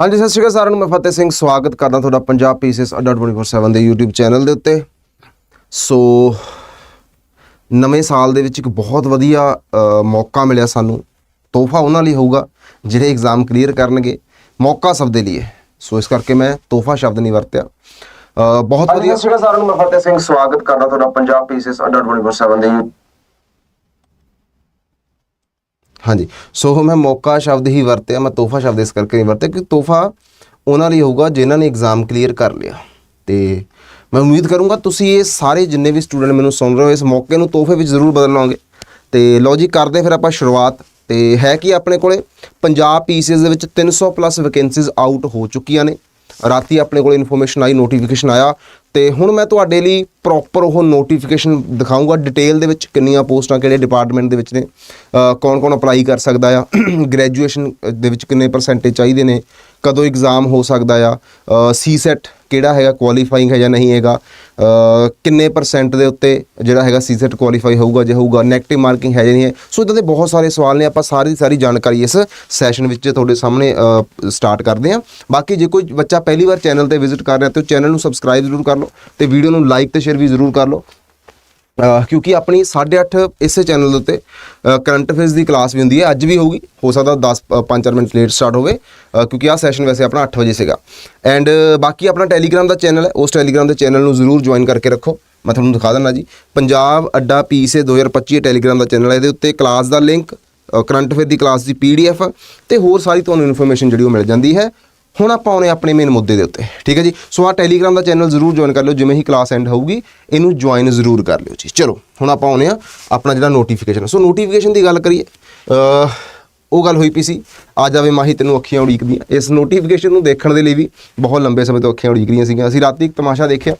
ਹਾਂਜੀ ਸਤਿ ਸ਼੍ਰੀ ਅਕਾਲ ਸਾਰਿਆਂ ਨੂੰ। ਮੈਂ ਫਤਿਹ ਸਿੰਘ ਸਵਾਗਤ ਕਰਦਾ ਤੁਹਾਡਾ ਪੰਜਾਬ ਪੀਸੀਐਸ 24/7 ਦੇ YouTube ਚੈਨਲ ਦੇ ਉੱਤੇ। ਸੋ ਨਵੇਂ ਸਾਲ ਦੇ ਵਿੱਚ ਇੱਕ ਬਹੁਤ ਵਧੀਆ ਮੌਕਾ ਮਿਲਿਆ ਸਾਨੂੰ। ਤੋਹਫਾ ਉਹਨਾਂ ਲਈ ਹੋਊਗਾ ਜਿਹੜੇ ਐਗਜ਼ਾਮ ਕਲੀਅਰ ਕਰਨਗੇ। ਮੌਕਾ ਸਭ ਦੇ ਲਈ ਸੋ ਇਸ ਕਰਕੇ ਮੈਂ ਤੋਹਫਾ ਸ਼ਬਦ ਨਹੀਂ ਵਰਤਿਆ। ਬਹੁਤ ਵਧੀਆ ਸਤਿ ਸ਼੍ਰੀ ਅਕਾਲ ਸਾਰਿਆਂ ਨੂੰ। ਮੈਂ ਫਤਿਹ ਸਿੰਘ ਸਵਾਗਤ ਕਰਦਾ ਤੁਹਾਡਾ ਪੰਜਾਬ ਪੀਸੀਐਸ 24/7 ਦੇ ਹਾਂਜੀ। ਸੋ ਮੈਂ ਮੌਕਾ ਸ਼ਬਦ ਹੀ ਵਰਤਿਆ, ਮੈਂ ਤੋਹਫਾ ਸ਼ਬਦ ਇਸ ਕਰਕੇ ਨਹੀਂ ਵਰਤਿਆ ਕਿ ਤੋਹਫਾ ਉਹਨਾਂ ਲਈ ਹੋਊਗਾ ਜਿਨ੍ਹਾਂ ਨੇ ਐਗਜ਼ਾਮ ਕਲੀਅਰ ਕਰ ਲਿਆ। ਤੇ ਮੈਂ ਉਮੀਦ ਕਰੂੰਗਾ ਤੁਸੀਂ ਇਹ ਸਾਰੇ ਜਿੰਨੇ ਵੀ ਸਟੂਡੈਂਟ ਮੈਨੂੰ ਸੁਣ ਰਹੇ ਹੋ, ਇਸ ਮੌਕੇ ਨੂੰ ਤੋਹਫੇ ਵਿੱਚ ਜ਼ਰੂਰ ਬਦਲ ਲਓਗੇ ਤੇ ਲਓ ਜੀ, ਕਰਦੇ ਫਿਰ ਆਪਾਂ ਸ਼ੁਰੂਆਤ। ਤੇ ਹੈ ਕਿ ਆਪਣੇ ਕੋਲੇ? ਪੰਜਾਬ ਪੀਸੀਐਸ ਦੇ ਵਿੱਚ 300 ਪਲੱਸ ਵੈਕੈਂਸੀਜ਼ ਆਊਟ ਹੋ ਚੁੱਕੀਆਂ ਨੇ। ਰਾਤੀ ਆਪਣੇ ਕੋਲ ਇਨਫੋਰਮੇਸ਼ਨ ਆਈ ਨੋਟੀਫਿਕੇਸ਼ਨ ਆਇਆ। ਤੇ ਹੁਣ ਮੈਂ ਤੁਹਾਡੇ ਲਈ ਪ੍ਰੋਪਰ ਉਹ ਨੋਟੀਫਿਕੇਸ਼ਨ ਦਿਖਾਊਂਗਾ ਡਿਟੇਲ ਦੇ ਵਿੱਚ ਕਿੰਨੀਆਂ ਪੋਸਟਾਂ ਕਿਹੜੇ ਡਿਪਾਰਟਮੈਂਟ ਦੇ ਵਿੱਚ ਨੇ ਕੌਣ ਕੌਣ ਅਪਲਾਈ ਕਰ ਸਕਦਾ ਆ ਗ੍ਰੈਜੂਏਸ਼ਨ ਦੇ ਵਿੱਚ ਕਿੰਨੇ ਪਰਸੈਂਟੇਜ ਚਾਹੀਦੇ ਨੇ ਕਦੋਂ ਐਗਜ਼ਾਮ ਹੋ ਸਕਦਾ ਆ? ਸੀ ਸੀਸੈਟ ਕਿਹੜਾ ਹੈਗਾ ਕੁਆਲੀਫਾਈਂਗ ਹੈ ਜਾਂ ਨਹੀਂ ਹੈਗਾ? ਕਿੰਨੇ ਪਰਸੈਂਟ ਦੇ ਉੱਤੇ ਜਿਹੜਾ ਹੈਗਾ ਸੀ ਸੀਸੈਟ ਕੁਆਲੀਫਾਈ ਹੋਊਗਾ, ਜੇ ਹੋਊਗਾ 네ਗੇਟਿਵ ਮਾਰਕਿੰਗ ਹੈ ਜਾਂ ਨਹੀਂ ਹੈ? ਸੋ ਇਦਾਂ ਦੇ ਬਹੁਤ ਸਾਰੇ ਸਵਾਲ ਨੇ, ਆਪਾਂ ਸਾਰੀ ਦੀ ਸਾਰੀ ਜਾਣਕਾਰੀ ਇਸ ਸੈਸ਼ਨ ਵਿੱਚ ਤੁਹਾਡੇ ਸਾਹਮਣੇ ਸਟਾਰਟ ਕਰਦੇ ਹਾਂ। ਬਾਕੀ ਜੇ ਕੋਈ ਬੱਚਾ ਪਹਿਲੀ ਵਾਰ ਚੈਨਲ ਤੇ ਵਿਜ਼ਿਟ ਕਰ ਰਿਹਾ, ਤੇ ਚੈਨਲ ਨੂੰ ਸਬਸਕ੍ਰਾਈਬ ਜ਼ਰੂਰ ਕਰ ਲਓ, ਤੇ ਵੀਡੀਓ ਨੂੰ ਲਾਈਕ ਤੇ ਸ਼ੇਅਰ ਵੀ ਜ਼ਰੂਰ ਕਰ ਲਓ। ਕਿਉਂਕਿ ਆਪਣੀ 8:30 ਇਸੇ ਚੈਨਲ ਦੇ ਉੱਤੇ ਕਰੰਟ ਅਫੇਅਰਸ ਦੀ ਕਲਾਸ ਵੀ ਹੁੰਦੀ ਹੈ, ਅੱਜ ਵੀ ਹੋਊਗੀ। ਹੋ ਸਕਦਾ 10 5-4 ਮਿੰਟ ਲੇਟ ਸਟਾਰਟ ਹੋਵੇ ਕਿਉਂਕਿ ਆਹ ਸੈਸ਼ਨ ਵੈਸੇ ਆਪਣਾ 8 ਵਜੇ ਸੀਗਾ। ਐਂਡ ਬਾਕੀ ਆਪਣਾ ਟੈਲੀਗ੍ਰਾਮ ਦਾ ਚੈਨਲ ਹੈ, ਉਸ ਟੈਲੀਗ੍ਰਾਮ ਦੇ ਚੈਨਲ ਨੂੰ ਜ਼ਰੂਰ ਜੁਆਇਨ ਕਰਕੇ ਰੱਖੋ। ਮੈਂ ਤੁਹਾਨੂੰ ਦਿਖਾ ਦਿੰਦਾ ਜੀ। ਪੰਜਾਬ ਅੱਡਾ ਪੀਸੇ 2025 ਟੈਲੀਗ੍ਰਾਮ ਦਾ ਚੈਨਲ ਹੈ, ਇਹਦੇ ਉੱਤੇ ਕਲਾਸ ਦਾ ਲਿੰਕ ਕਰੰਟ ਅਫੇਅਰ ਦੀ ਕਲਾਸ ਦੀ ਪੀਡੀਐਫ ਤੇ ਹੋਰ ਸਾਰੀ ਤੁਹਾਨੂੰ ਇਨਫੋਰਮੇਸ਼ਨ ਜਿਹੜੀ ਉਹ ਮਿਲ ਜਾਂਦੀ ਹੈ। ਹੁਣ ਆਪਾਂ ਆਉਣੇ ਆਪਣੇ ਮੇਨ ਮੁੱਦੇ ਦੇ ਉੱਤੇ, ਠੀਕ ਹੈ ਜੀ? ਸੋ ਆ ਟੈਲੀਗ੍ਰਾਮ ਦਾ ਚੈਨਲ ਜ਼ਰੂਰ ਜੁਆਇਨ ਕਰ ਲਿਓ, ਜਿਵੇਂ ਹੀ ਕਲਾਸ ਐਂਡ ਹੋਊਗੀ, ਇਹਨੂੰ ਜੁਆਇਨ ਜ਼ਰੂਰ ਕਰ ਲਿਓ ਜੀ। ਚਲੋ, ਹੁਣ ਆਪਾਂ ਆਉਣੇ ਆ ਆਪਣਾ ਜਿਹੜਾ ਨੋਟੀਫਿਕੇਸ਼ਨ ਸੋ ਨੋਟੀਫਿਕੇਸ਼ਨ ਦੀ ਗੱਲ ਕਰੀਏ ਉਹ ਗੱਲ ਹੋਈ ਪਈ ਸੀ, ਆ ਜਾਵੇ ਮਾਹੀ ਤੈਨੂੰ ਅੱਖੀਆਂ ਉਡੀਕਦੀਆਂ। ਇਸ ਨੋਟੀਫਿਕੇਸ਼ਨ ਨੂੰ ਦੇਖਣ ਦੇ ਲਈ ਵੀ ਬਹੁਤ ਲੰਬੇ ਸਮੇਂ ਤੋਂ ਅੱਖੀਆਂ ਉਡੀਕ ਰਹੀਆਂ ਸੀਗੀਆਂ। ਅਸੀਂ ਰਾਤੀ ਇੱਕ ਤਮਾਸ਼ਾ ਦੇਖਿਆ।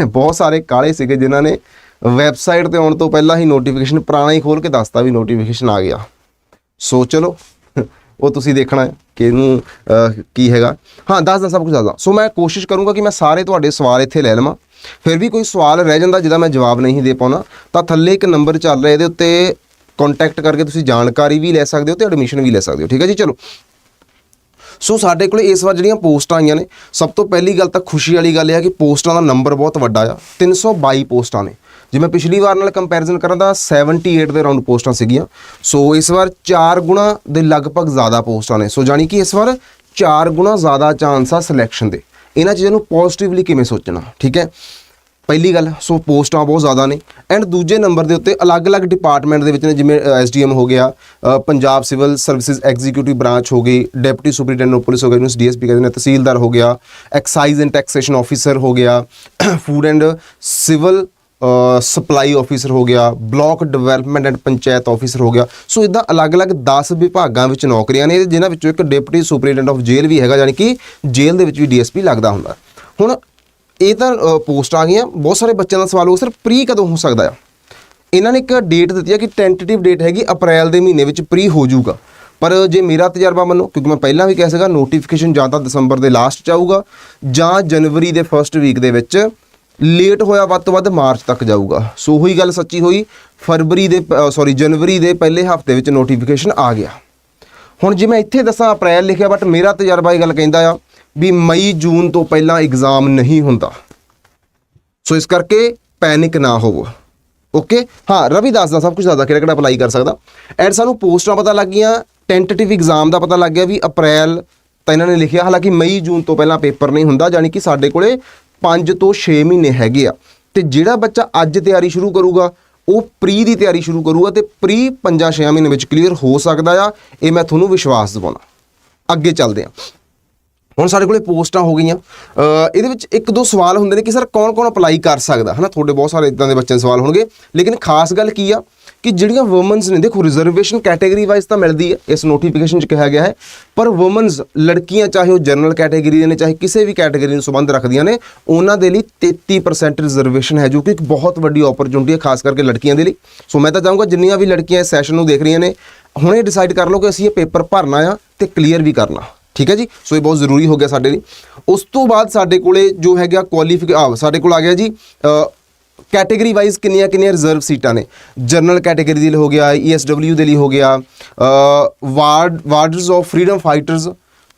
ਬਹੁਤ ਸਾਰੇ ਕਾਲੇ ਸੀਗੇ ਜਿਨ੍ਹਾਂ ਨੇ ਵੈਬਸਾਈਟ ਤੇ ਆਉਣ ਤੋਂ ਪਹਿਲਾਂ ਹੀ ਨੋਟੀਫਿਕੇਸ਼ਨ ਪੁਰਾਣਾ ਹੀ ਖੋਲ ਕੇ ਦੱਸਤਾ ਵੀ ਨੋਟੀਫਿਕੇਸ਼ਨ ਆ ਗਿਆ। ਸੋ ਚਲੋ, ਉਹ ਤੁਸੀਂ ਦੇਖਣਾ ਹੈ। ਕਿ ਇਹਨੂੰ ਕੀ ਹੈਗਾ? ਹਾਂ ਦੱਸਦਾ ਸਭ ਕੁਝ ਦੱਸਦਾ ਸੋ ਮੈਂ ਕੋਸ਼ਿਸ਼ ਕਰੂੰਗਾ ਕਿ ਮੈਂ ਸਾਰੇ ਤੁਹਾਡੇ ਸਵਾਲ ਇੱਥੇ ਲੈ ਲਵਾਂ। ਫਿਰ ਵੀ ਕੋਈ ਸਵਾਲ ਰਹਿ ਜਾਂਦਾ, ਜਿਹਦਾ ਮੈਂ ਜਵਾਬ ਨਹੀਂ ਦੇ ਪਾਉਣਾ। ਤਾਂ ਥੱਲੇ ਇੱਕ ਨੰਬਰ ਚੱਲ ਰਿਹਾ, ਇਹਦੇ ਉੱਤੇ ਕੰਟੈਕਟ ਕਰਕੇ ਤੁਸੀਂ ਜਾਣਕਾਰੀ ਵੀ ਲੈ ਸਕਦੇ ਹੋ ਤੇ ਐਡਮਿਸ਼ਨ ਵੀ ਲੈ ਸਕਦੇ ਹੋ। ਠੀਕ ਹੈ ਜੀ? ਚਲੋ। ਸੋ ਸਾਡੇ ਕੋਲ ਇਸ ਵਾਰ ਜਿਹੜੀਆਂ ਪੋਸਟਾਂ ਆਈਆਂ ਨੇ, ਸਭ ਤੋਂ ਪਹਿਲੀ ਗੱਲ ਤਾਂ ਖੁਸ਼ੀ ਵਾਲੀ ਗੱਲ ਇਹ ਹੈ ਕਿ ਪੋਸਟਾਂ ਦਾ ਨੰਬਰ ਬਹੁਤ ਵੱਡਾ ਆ। 322 ਪੋਸਟਾਂ ਨੇ। ਜੇ ਮੈਂ ਪਿਛਲੀ ਵਾਰ ਨਾਲ ਕੰਪੈਰੀਜ਼ਨ ਕਰਾਂ ਤਾਂ 78 ਦੇ ਅਰਾਊਂਡ ਪੋਸਟਾਂ ਸੀਗੀਆਂ। ਸੋ ਇਸ ਵਾਰ 4 ਗੁਣਾ ਦੇ ਲਗਭਗ ਜ਼ਿਆਦਾ ਪੋਸਟਾਂ ਨੇ ਸੋ ਜਾਨੀ ਕਿ ਇਸ ਵਾਰ 4 ਗੁਣਾ ਜ਼ਿਆਦਾ ਚਾਂਸ ਆ ਸਿਲੈਕਸ਼ਨ ਦੇ। ਇਹਨਾਂ ਚੀਜ਼ਾਂ ਨੂੰ ਪੋਜ਼ਿਟਿਵਲੀ ਕਿਵੇਂ ਸੋਚਣਾ, ਠੀਕ ਹੈ? ਪਹਿਲੀ ਗੱਲ ਸੋ ਪੋਸਟਾਂ ਬਹੁਤ ਜ਼ਿਆਦਾ ਨੇ। ਐਂਡ ਦੂਜੇ ਨੰਬਰ ਦੇ ਉੱਤੇ ਅਲੱਗ-ਅਲੱਗ ਡਿਪਾਰਟਮੈਂਟ ਦੇ ਵਿੱਚ ਨੇ, ਜਿਵੇਂ ਐਸਡੀਐਮ ਹੋ ਗਿਆ Punjab civil services executive branch ਹੋ ਗਈ ਡਿਪਟੀ ਸੁਪਰੀਟੈਂਡੈਂਟ ਆਫ ਪੁਲਿਸ ਹੋ ਗਿਆ, ਜਿਹਨੂੰ ਡੀਐਸਪੀ ਕਹਿੰਦੇ ਨੇ, ਤਹਿਸੀਲਦਾਰ ਹੋ ਗਿਆ ਐਕਸਾਈਜ਼ ਐਂਡ ਟੈਕਸੇਸ਼ਨ ਆਫੀਸਰ ਹੋ ਗਿਆ food and civil supply officer ਹੋ ਗਿਆ block development and panchayat officer ਹੋ ਗਿਆ। ਸੋ ਇਦਾਂ ਅਲੱਗ-ਅਲੱਗ 10 ਵਿਭਾਗਾਂ ਵਿੱਚ ਨੌਕਰੀਆਂ ਨੇ ਜਿਨ੍ਹਾਂ ਵਿੱਚੋਂ ਇੱਕ ਡਿਪਟੀ ਸੁਪਰੀਟੈਂਡੈਂਟ ਆਫ ਜੇਲ੍ਹ ਵੀ ਹੈਗਾ ਯਾਨੀ ਕਿ ਜੇਲ੍ਹ ਦੇ ਵਿੱਚ ਵੀ ਡੀਐਸਪੀ ਲੱਗਦਾ ਹੁੰਦਾ। ਹੁਣ ਇਹ ਤਾਂ ਪੋਸਟ ਆ ਗਈਆਂ, ਬਹੁਤ ਸਾਰੇ ਬੱਚਿਆਂ ਦਾ ਸਵਾਲ ਹੋ ਸਰ ਪ੍ਰੀ ਕਦੋਂ ਹੋ ਸਕਦਾ ਆ? ਇਹਨਾਂ ਨੇ ਇੱਕ ਡੇਟ ਦਿੱਤੀ ਹੈ ਕਿ ਟੈਂਟੇਟਿਵ ਡੇਟ ਹੈਗੀ, ਅਪ੍ਰੈਲ ਦੇ ਮਹੀਨੇ ਵਿੱਚ ਪ੍ਰੀ ਹੋ ਜਾਊਗਾ। ਪਰ ਜੇ ਮੇਰਾ ਤਜਰਬਾ ਮੰਨੋ, ਕਿਉਂਕਿ ਮੈਂ ਪਹਿਲਾਂ ਵੀ ਕਿਹਾ ਸੀਗਾ ਨੋਟੀਫਿਕੇਸ਼ਨ ਜਾਂ ਤਾਂ ਦਸੰਬਰ ਦੇ ਲਾਸਟ ਚ ਆਊਗਾ, ਜਾਂ ਜਨਵਰੀ ਦੇ ਫਰਸਟ ਵੀਕ ਦੇ ਵਿੱਚ ਲੇਟ ਹੋਇਆ ਵੱਧ ਤੋਂ ਵੱਧ ਮਾਰਚ ਤੱਕ ਜਾਊਗਾ। ਸੋ ਉਹੀ ਗੱਲ ਸੱਚੀ ਹੋਈ, ਫਰਵਰੀ ਦੇ ਸੌਰੀ ਜਨਵਰੀ ਦੇ ਪਹਿਲੇ ਹਫ਼ਤੇ ਵਿੱਚ ਨੋਟੀਫਿਕੇਸ਼ਨ ਆ ਗਿਆ। ਹੁਣ ਜੇ ਮੈਂ ਇੱਥੇ ਦੱਸਾਂ ਅਪ੍ਰੈਲ ਲਿਖਿਆ ਬਟ ਮੇਰਾ ਤਜਰਬਾ ਇਹ ਗੱਲ ਕਹਿੰਦਾ ਆ ਵੀ ਮਈ, ਜੂਨ ਤੋਂ ਪਹਿਲਾਂ ਐਗਜ਼ਾਮ ਨਹੀਂ ਹੁੰਦਾ। ਸੋ ਇਸ ਕਰਕੇ ਪੈਨਿਕ ਨਾ ਹੋਵੋ। ਓਕੇ ਹਾਂ, ਰਵੀ ਦੱਸਦਾ ਸਭ ਕੁਝ ਦੱਸਦਾ, ਕਿਹੜਾ ਕਿਹੜਾ ਅਪਲਾਈ ਕਰ ਸਕਦਾ। ਐਂਡ ਸਾਨੂੰ ਪੋਸਟਾਂ ਪਤਾ ਲੱਗ ਗਈਆਂ ਟੈਂਟੇਟਿਵ ਐਗਜ਼ਾਮ ਦਾ ਪਤਾ ਲੱਗ ਗਿਆ ਵੀ ਅਪ੍ਰੈਲ ਤਾਂ ਇਹਨਾਂ ਨੇ ਲਿਖਿਆ, ਹਾਲਾਂਕਿ ਮਈ, ਜੂਨ ਤੋਂ ਪਹਿਲਾਂ ਪੇਪਰ ਨਹੀਂ ਹੁੰਦਾ ਯਾਨੀ ਕਿ ਸਾਡੇ ਕੋਲੇ 5 ਤੋਂ 6 ਮਹੀਨੇ ਹੈਗੇ ਆ। ਤੇ ਜਿਹੜਾ ਬੱਚਾ ਅੱਜ ਤਿਆਰੀ ਸ਼ੁਰੂ ਕਰੂਗਾ, ਉਹ ਪ੍ਰੀ ਦੀ ਤਿਆਰੀ ਸ਼ੁਰੂ ਕਰੂਗਾ ਤੇ ਪ੍ਰੀ 5-6 ਮਹੀਨੇ ਵਿੱਚ ਕਲੀਅਰ ਹੋ ਸਕਦਾ ਆ। ਇਹ ਮੈਂ ਤੁਹਾਨੂੰ ਵਿਸ਼ਵਾਸ ਦਿਵਾਉਣਾ। ਅੱਗੇ ਚੱਲਦੇ ਹਾਂ ਹੁਣ ਸਾਡੇ ਕੋਲੇ ਪੋਸਟਾਂ ਹੋ ਗਈਆਂ। ਇਹਦੇ ਵਿੱਚ ਇੱਕ ਦੋ ਸਵਾਲ ਹੁੰਦੇ ਨੇ ਕਿ, ਸਰ, ਕੌਣ-ਕੌਣ ਅਪਲਾਈ ਕਰ ਸਕਦਾ? ਹਨਾ, ਤੁਹਾਡੇ ਬਹੁਤ ਸਾਰੇ ਇਦਾਂ ਦੇ ਬੱਚਿਆਂ ਦੇ ਸਵਾਲ ਹੋਣਗੇ। ਲੇਕਿਨ ਖਾਸ ਗੱਲ ਕੀ ਆ? ਕਿ ਜਿਹੜੀਆਂ ਔਮਨਸ ਨੇ, ਦੇਖੋ ਰਿਜ਼ਰਵੇਸ਼ਨ ਕੈਟਾਗਰੀ ਵਾਈਜ਼ ਤਾਂ ਮਿਲਦੀ ਹੈ, ਇਸ ਨੋਟੀਫਿਕੇਸ਼ਨ 'ਚ ਕਿਹਾ ਗਿਆ ਹੈ, ਪਰ ਔਮਨਸ ਲੜਕੀਆਂ ਚਾਹੇ ਉਹ ਜਨਰਲ ਕੈਟਾਗਰੀ ਦੇ ਨੇ, ਚਾਹੇ ਕਿਸੇ ਵੀ ਕੈਟਾਗਰੀ ਨੂੰ ਸੰਬੰਧ ਰੱਖਦੀਆਂ ਨੇ, ਉਹਨਾਂ ਦੇ ਲਈ 33% ਰਿਜ਼ਰਵੇਸ਼ਨ ਹੈ, ਜੋ ਕਿ ਇੱਕ ਬਹੁਤ ਵੱਡੀ ਓਪਰਚੁਨਿਟੀ ਹੈ, ਖਾਸ ਕਰਕੇ ਲੜਕੀਆਂ ਦੇ ਲਈ। ਸੋ ਮੈਂ ਤਾਂ ਚਾਹੂੰਗਾ ਜਿੰਨੀਆਂ ਵੀ ਲੜਕੀਆਂ ਇਸ ਸੈਸ਼ਨ ਨੂੰ ਦੇਖ ਰਹੀਆਂ ਨੇ, ਹੁਣੇ ਡਿਸਾਈਡ ਕਰ ਲਓ ਕਿ ਅਸੀਂ ਇਹ ਪੇਪਰ ਭਰਨਾ ਆ ਤੇ ਕਲੀਅਰ ਵੀ ਕਰਨਾ। ਠੀਕ ਹੈ ਜੀ? ਸੋ ਇਹ ਬਹੁਤ ਜ਼ਰੂਰੀ ਹੋ ਗਿਆ ਸਾਡੇ ਲਈ। ਉਸ ਤੋਂ ਬਾਅਦ ਸਾਡੇ ਕੋਲੇ ਜੋ ਹੈਗਾ ਕੁਆਲੀਫਿਕੇਸ਼ਨ ਸਾਡੇ ਕੋਲ ਆ ਗਿਆ ਜੀ ਕੈਟਾਗਰੀ ਵਾਈਜ਼ ਕਿੰਨੀਆਂ ਕਿੰਨੀਆਂ ਰਿਜ਼ਰਵ ਸੀਟਾਂ ਨੇ? ਜਨਰਲ ਕੈਟਾਗਰੀ ਦੇ ਲਈ ਹੋ ਗਿਆ ਈਐਸਡਬਲਯੂ ਦੇ ਲਈ ਹੋ ਗਿਆ ward wards of freedom fighters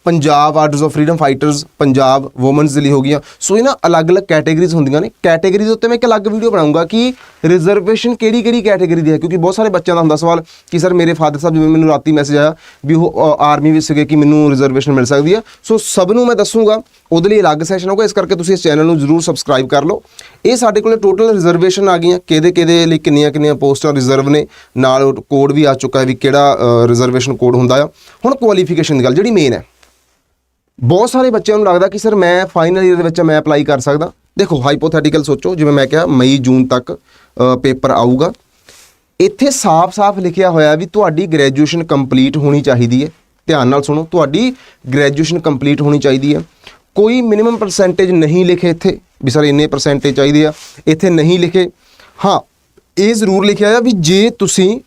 Punjab orders of freedom fighters Punjab women's ਦੇ ਲਈ ਹੋ ਗਈਆਂ। ਸੋ ਇਹ ਨਾ ਅਲੱਗ-ਅਲੱਗ ਕੈਟਾਗਰੀਜ਼ ਹੁੰਦੀਆਂ ਨੇ। ਕੈਟਾਗਰੀ ਦੇ ਉੱਤੇ ਮੈਂ ਇੱਕ ਅਲੱਗ ਵੀਡੀਓ ਬਣਾਉਂਗਾ ਕਿ ਰਿਜ਼ਰਵੇਸ਼ਨ ਕਿਹੜੀ-ਕਿਹੜੀ ਕੈਟਾਗਰੀ ਦੀ ਹੈ। ਕਿਉਂਕਿ ਬਹੁਤ ਸਾਰੇ ਬੱਚਿਆਂ ਦਾ ਹੁੰਦਾ ਸਵਾਲ ਕਿ ਸਰ ਮੇਰੇ ਫਾਦਰ ਸਾਹਿਬ ਜਿਵੇਂ ਮੈਨੂੰ ਰਾਤੀ ਮੈਸੇਜ ਆਇਆ ਵੀ ਉਹ ਆਰਮੀ ਵਿੱਚ ਸੀਗੇ ਕਿ ਮੈਨੂੰ ਰਿਜ਼ਰਵੇਸ਼ਨ ਮਿਲ ਸਕਦੀ ਹੈ। ਸੋ ਸਭ ਨੂੰ ਮੈਂ ਦੱਸੂਗਾ। ਉਹਦੇ ਲਈ ਅਲੱਗ ਸੈਸ਼ਨ ਹੋਊਗਾ। ਇਸ ਕਰਕੇ ਤੁਸੀਂ ਇਸ ਚੈਨਲ ਨੂੰ ਜਰੂਰ ਸਬਸਕ੍ਰਾਈਬ ਕਰ ਲਓ। ਇਹ ਸਾਡੇ ਕੋਲੇ ਟੋਟਲ ਰਿਜ਼ਰਵੇਸ਼ਨ ਆ ਗਈਆਂ। ਕਿਹਦੇ ਕਿਹਦੇ ਲਈ ਕਿੰਨੀਆਂ ਕਿੰਨੀਆਂ ਪੋਸਟਾਂ ਰਿਜ਼ਰਵ ਨੇ। ਨਾਲ ਕੋਡ ਵੀ ਆ ਚੁੱਕਾ ਹੈ ਵੀ ਕਿਹੜਾ ਰਿਜ਼ਰਵੇਸ਼ਨ ਕੋਡ ਹੁੰਦਾ ਆ। ਹੁਣ ਕੁਆਲੀਫਿਕੇਸ਼ਨ ਦੀ ਗੱਲ, ਜਿਹੜੀ ਮੇਨ ਹੈ। ਬਹੁਤ ਸਾਰੇ ਬੱਚਿਆਂ ਨੂੰ ਲੱਗਦਾ ਕਿ ਸਰ ਮੈਂ ਫਾਈਨਲ ਈਅਰ ਦੇ ਵਿੱਚ ਮੈਂ ਅਪਲਾਈ ਕਰ ਸਕਦਾ। ਦੇਖੋ ਹਾਈਪੋਥੈਟੀਕਲ ਸੋਚੋ, ਜਿਵੇਂ ਮੈਂ ਕਿਹਾ ਮਈ, ਜੂਨ ਤੱਕ ਪੇਪਰ ਆਊਗਾ। ਇੱਥੇ ਸਾਫ਼-ਸਾਫ਼ ਲਿਖਿਆ ਹੋਇਆ ਵੀ ਤੁਹਾਡੀ ਗ੍ਰੈਜੂਏਸ਼ਨ ਕੰਪਲੀਟ ਹੋਣੀ ਚਾਹੀਦੀ ਹੈ। ਧਿਆਨ ਨਾਲ ਸੁਣੋ, ਤੁਹਾਡੀ ਗ੍ਰੈਜੂਏਸ਼ਨ ਕੰਪਲੀਟ ਹੋਣੀ ਚਾਹੀਦੀ ਹੈ। ਕੋਈ ਮਿਨੀਮਮ ਪਰਸੈਂਟੇਜ ਨਹੀਂ ਲਿਖੇ ਇੱਥੇ, ਵੀ ਸਰ ਇੰਨੇ ਪਰਸੈਂਟੇਜ ਚਾਹੀਦੇ ਆ। ਇੱਥੇ ਨਹੀਂ ਲਿਖੇ। ਹਾਂ, ਇਹ ਜ਼ਰੂਰ ਲਿਖਿਆ ਆ ਵੀ ਜੇ ਤੁਸੀਂ